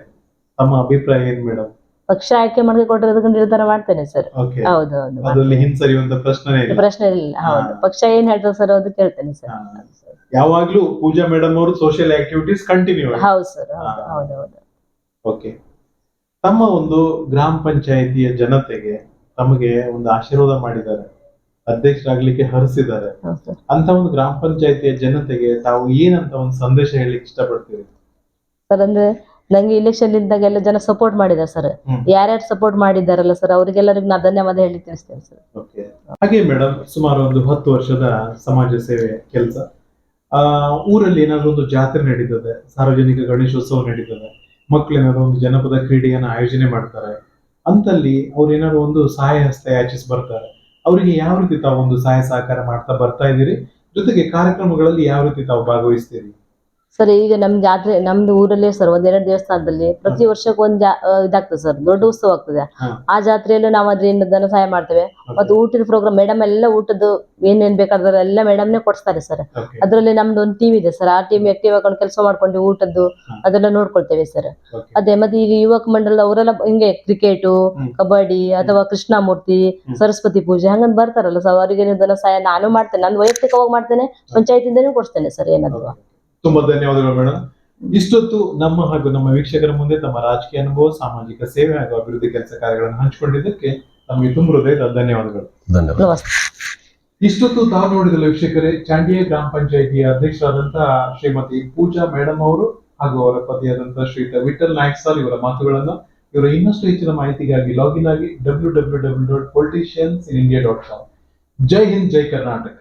ತಮ್ಮ ಅಭಿಪ್ರಾಯ ಏನ್ ಮೇಡಮ್ ಪಕ್ಷ ಆಯ್ಕೆ ಮಾಡಿ ಕೊಟ್ಟರೆ ಅದಕ್ಕೆ ನಿರ್ಧಾರ ಮಾಡ್ತೇನೆ ಸರ್ ಹೌದು ಹೌದು. ಅದ್ರಲ್ಲಿ ಹಿಂಸರಿಯುವಂತ ಪ್ರಶ್ನೆ ಇಲ್ಲ. ಪ್ರಶ್ನೆ ಇಲ್ಲ. ಹೌದು. ಪಕ್ಷ ಏನ್ ಹೇಳ್ತಾರೆ ಸರ್ ಅದು ಕೇಳ್ತೇನೆ ಸರ್. ಯಾವಾಗ್ಲೂ ಪೂಜಾ ಮೇಡಮ್ ಅವರು ಸೋಷಿಯಲ್ ಆಕ್ಟಿವಿಟೀಸ್ ಕಂಟಿನ್ಯೂ ಹೌದು ಸರ್ ಹೌದು ಹೌದು ಓಕೆ ತಮ್ಮ ಒಂದು ಗ್ರಾಮ ಪಂಚಾಯಿತಿಯ ಜನತೆಗೆ ತಮಗೆ ಒಂದು ಆಶೀರ್ವಾದ ಮಾಡಿದ್ದಾರೆ. ಅಧ್ಯಕ್ಷರಾಗ್ಲಿಕ್ಕೆ ಹರಿಸಿದ್ದಾರೆ. ಅಂತ ಒಂದು ಗ್ರಾಮ ಪಂಚಾಯಿತಿಯ ಜನತೆಗೆ ತಾವು ಏನಂತ ಒಂದು ಸಂದೇಶ ಹೇಳಲಿಕ್ಕೆ ಇಷ್ಟಪಡ್ತೀರಿ? ಸರ್ ಅಂದ್ರೆ ನಂಗೆ ಇಲೆಕ್ಷನ್ ಇದ್ದಾಗ ಎಲ್ಲ ಜನ ಸಪೋರ್ಟ್ ಮಾಡಿದಾರೆ ಸರ್. ಯಾರ್ಯಾರು ಸಪೋರ್ಟ್ ಮಾಡಿದಾರಲ್ಲ ಸರ್ ಅವ್ರಿಗೆಲ್ಲರಿಗೂ ನಾ ಧನ್ಯವಾದ ಹೇಳಿ ತಿಳಿಸ್ತೇನೆ ಸರ್. ಹಾಗೆ ಮೇಡಮ್ ಸುಮಾರು ಒಂದು ಹತ್ತು ವರ್ಷದ ಸಮಾಜ ಸೇವೆ ಕೆಲಸ. ಆ ಊರಲ್ಲಿ ಏನಾದ್ರು ಒಂದು ಜಾತ್ರೆ ನಡೀತದೆ ಸಾರ್ವಜನಿಕ ಗಣೇಶೋತ್ಸವ ನಡೀತದೆ. ಮಕ್ಕಳು ಏನಾದ್ರು ಒಂದು ಜನಪದ ಕ್ರೀಡೆಯನ್ನ ಆಯೋಜನೆ ಮಾಡ್ತಾರೆ, ಅಂತಲ್ಲಿ ಅವ್ರು ಏನಾದ್ರು ಒಂದು ಸಹಾಯ ಹಸ್ತ ಯಾಚಿಸಿ ಬರ್ತಾರೆ. ಅವರಿಗೆ ಯಾವ ರೀತಿ ತಾವು ಒಂದು ಸಹಾಯ ಸಹಕಾರ ಮಾಡ್ತಾ ಬರ್ತಾ ಇದ್ದೀರಿ? ಜೊತೆಗೆ ಕಾರ್ಯಕ್ರಮಗಳಲ್ಲಿ ಯಾವ ರೀತಿ ತಾವು ಭಾಗವಹಿಸ್ತೀರಿ? ಸರ್ ಈಗ ನಮ್ ಜಾತ್ರೆ ನಮ್ದು ಊರಲ್ಲೇ ಸರ್ ಒಂದೆರಡು ದೇವಸ್ಥಾನದಲ್ಲಿ ಪ್ರತಿ ವರ್ಷಕ್ಕೆ ಒಂದ್ ಜಾ ಇದಾಗ್ತದೆ ಸರ್ ದೊಡ್ಡ ಉತ್ಸವ ಆಗ್ತದೆ. ಆ ಜಾತ್ರೆಯಲ್ಲೂ ನಾವು ಅದರಿಂದ ಧನ ಸಹಾಯ ಮಾಡ್ತೇವೆ. ಮತ್ತೆ ಊಟದ ಪ್ರೋಗ್ರಾಮ್ ಮೇಡಮ್ ಎಲ್ಲ ಊಟದ್ದು ಏನೇನ್ ಬೇಕಾದ್ರೆ ಎಲ್ಲ ಮೇಡಮ್ನೇ ಕೊಡ್ಸ್ತಾರೆ ಸರ್. ಅದರಲ್ಲಿ ನಮ್ದು ಒಂದು ಟೀಮ್ ಇದೆ ಸರ್ ಆ ಟೀಮ್ ಆಕ್ಟಿವ್ ಹಾಕೊಂಡು ಕೆಲಸ ಮಾಡ್ಕೊಂಡು ಊಟದ್ದು. ಅದೆಲ್ಲ ನೋಡ್ಕೊಳ್ತೇವೆ ಸರ್. ಅದೇ ಮತ್ತೆ ಈಗ ಯುವಕ ಮಂಡಲ ಅವರೆಲ್ಲ ಹಿಂಗೆ ಕ್ರಿಕೆಟು. ಕಬಡ್ಡಿ ಅಥವಾ ಕೃಷ್ಣಮೂರ್ತಿ. ಸರಸ್ವತಿ ಪೂಜೆ ಹಂಗಂದ್ ಬರ್ತಾರಲ್ಲ ಸರ್ ಅವರಿಗೆ ಧನ ಸಹಾಯ ನಾನು ಮಾಡ್ತೇನೆ ನಾನು ವೈಯಕ್ತಿಕವಾಗಿ ಮಾಡ್ತೇನೆ ಪಂಚಾಯತಿಂದನೂ ಕೊಡ್ತೇನೆ ಸರ್ ಏನಾದ್ರು. ತುಂಬಾ ಧನ್ಯವಾದಗಳು ಮೇಡಮ್ ಇಷ್ಟೊತ್ತು ನಮ್ಮ ಹಾಗೂ ನಮ್ಮ ವೀಕ್ಷಕರ ಮುಂದೆ ತಮ್ಮ ರಾಜಕೀಯ ಅನುಭವ ಸಾಮಾಜಿಕ ಸೇವೆ ಹಾಗೂ ಅಭಿವೃದ್ಧಿ ಕೆಲಸ ಕಾರ್ಯಗಳನ್ನು ಹಂಚಿಕೊಂಡಿದ್ದಕ್ಕೆ ನಮಗೆ ತುಂಬ ಹೃದಯದ ಧನ್ಯವಾದಗಳು. ಧನ್ಯವಾದ. ಇಷ್ಟೊತ್ತು ತಾವು ನೋಡಿದ ವೀಕ್ಷಕರೇ ಚಾಂಡಿಯ ಗ್ರಾಮ ಪಂಚಾಯಿತಿಯ ಅಧ್ಯಕ್ಷರಾದಂತಹ ಶ್ರೀಮತಿ ಪೂಜಾ ಮೇಡಮ್ ಅವರು ಹಾಗೂ ಅವರ ಪತಿಯಾದಂತಹ ಶ್ರೀ ವಿಠಲ್ ನಾಯಕ್ ಸಾಲ್ ಇವರ ಮಾತುಗಳನ್ನು ಇವರ ಇನ್ನಷ್ಟು ಹೆಚ್ಚಿನ ಮಾಹಿತಿಗಾಗಿ ಲಾಗಿನ್ ಆಗಿ W W W dot politicians in India dot com. ಜೈ ಹಿಂದ್ ಜೈ ಕರ್ನಾಟಕ.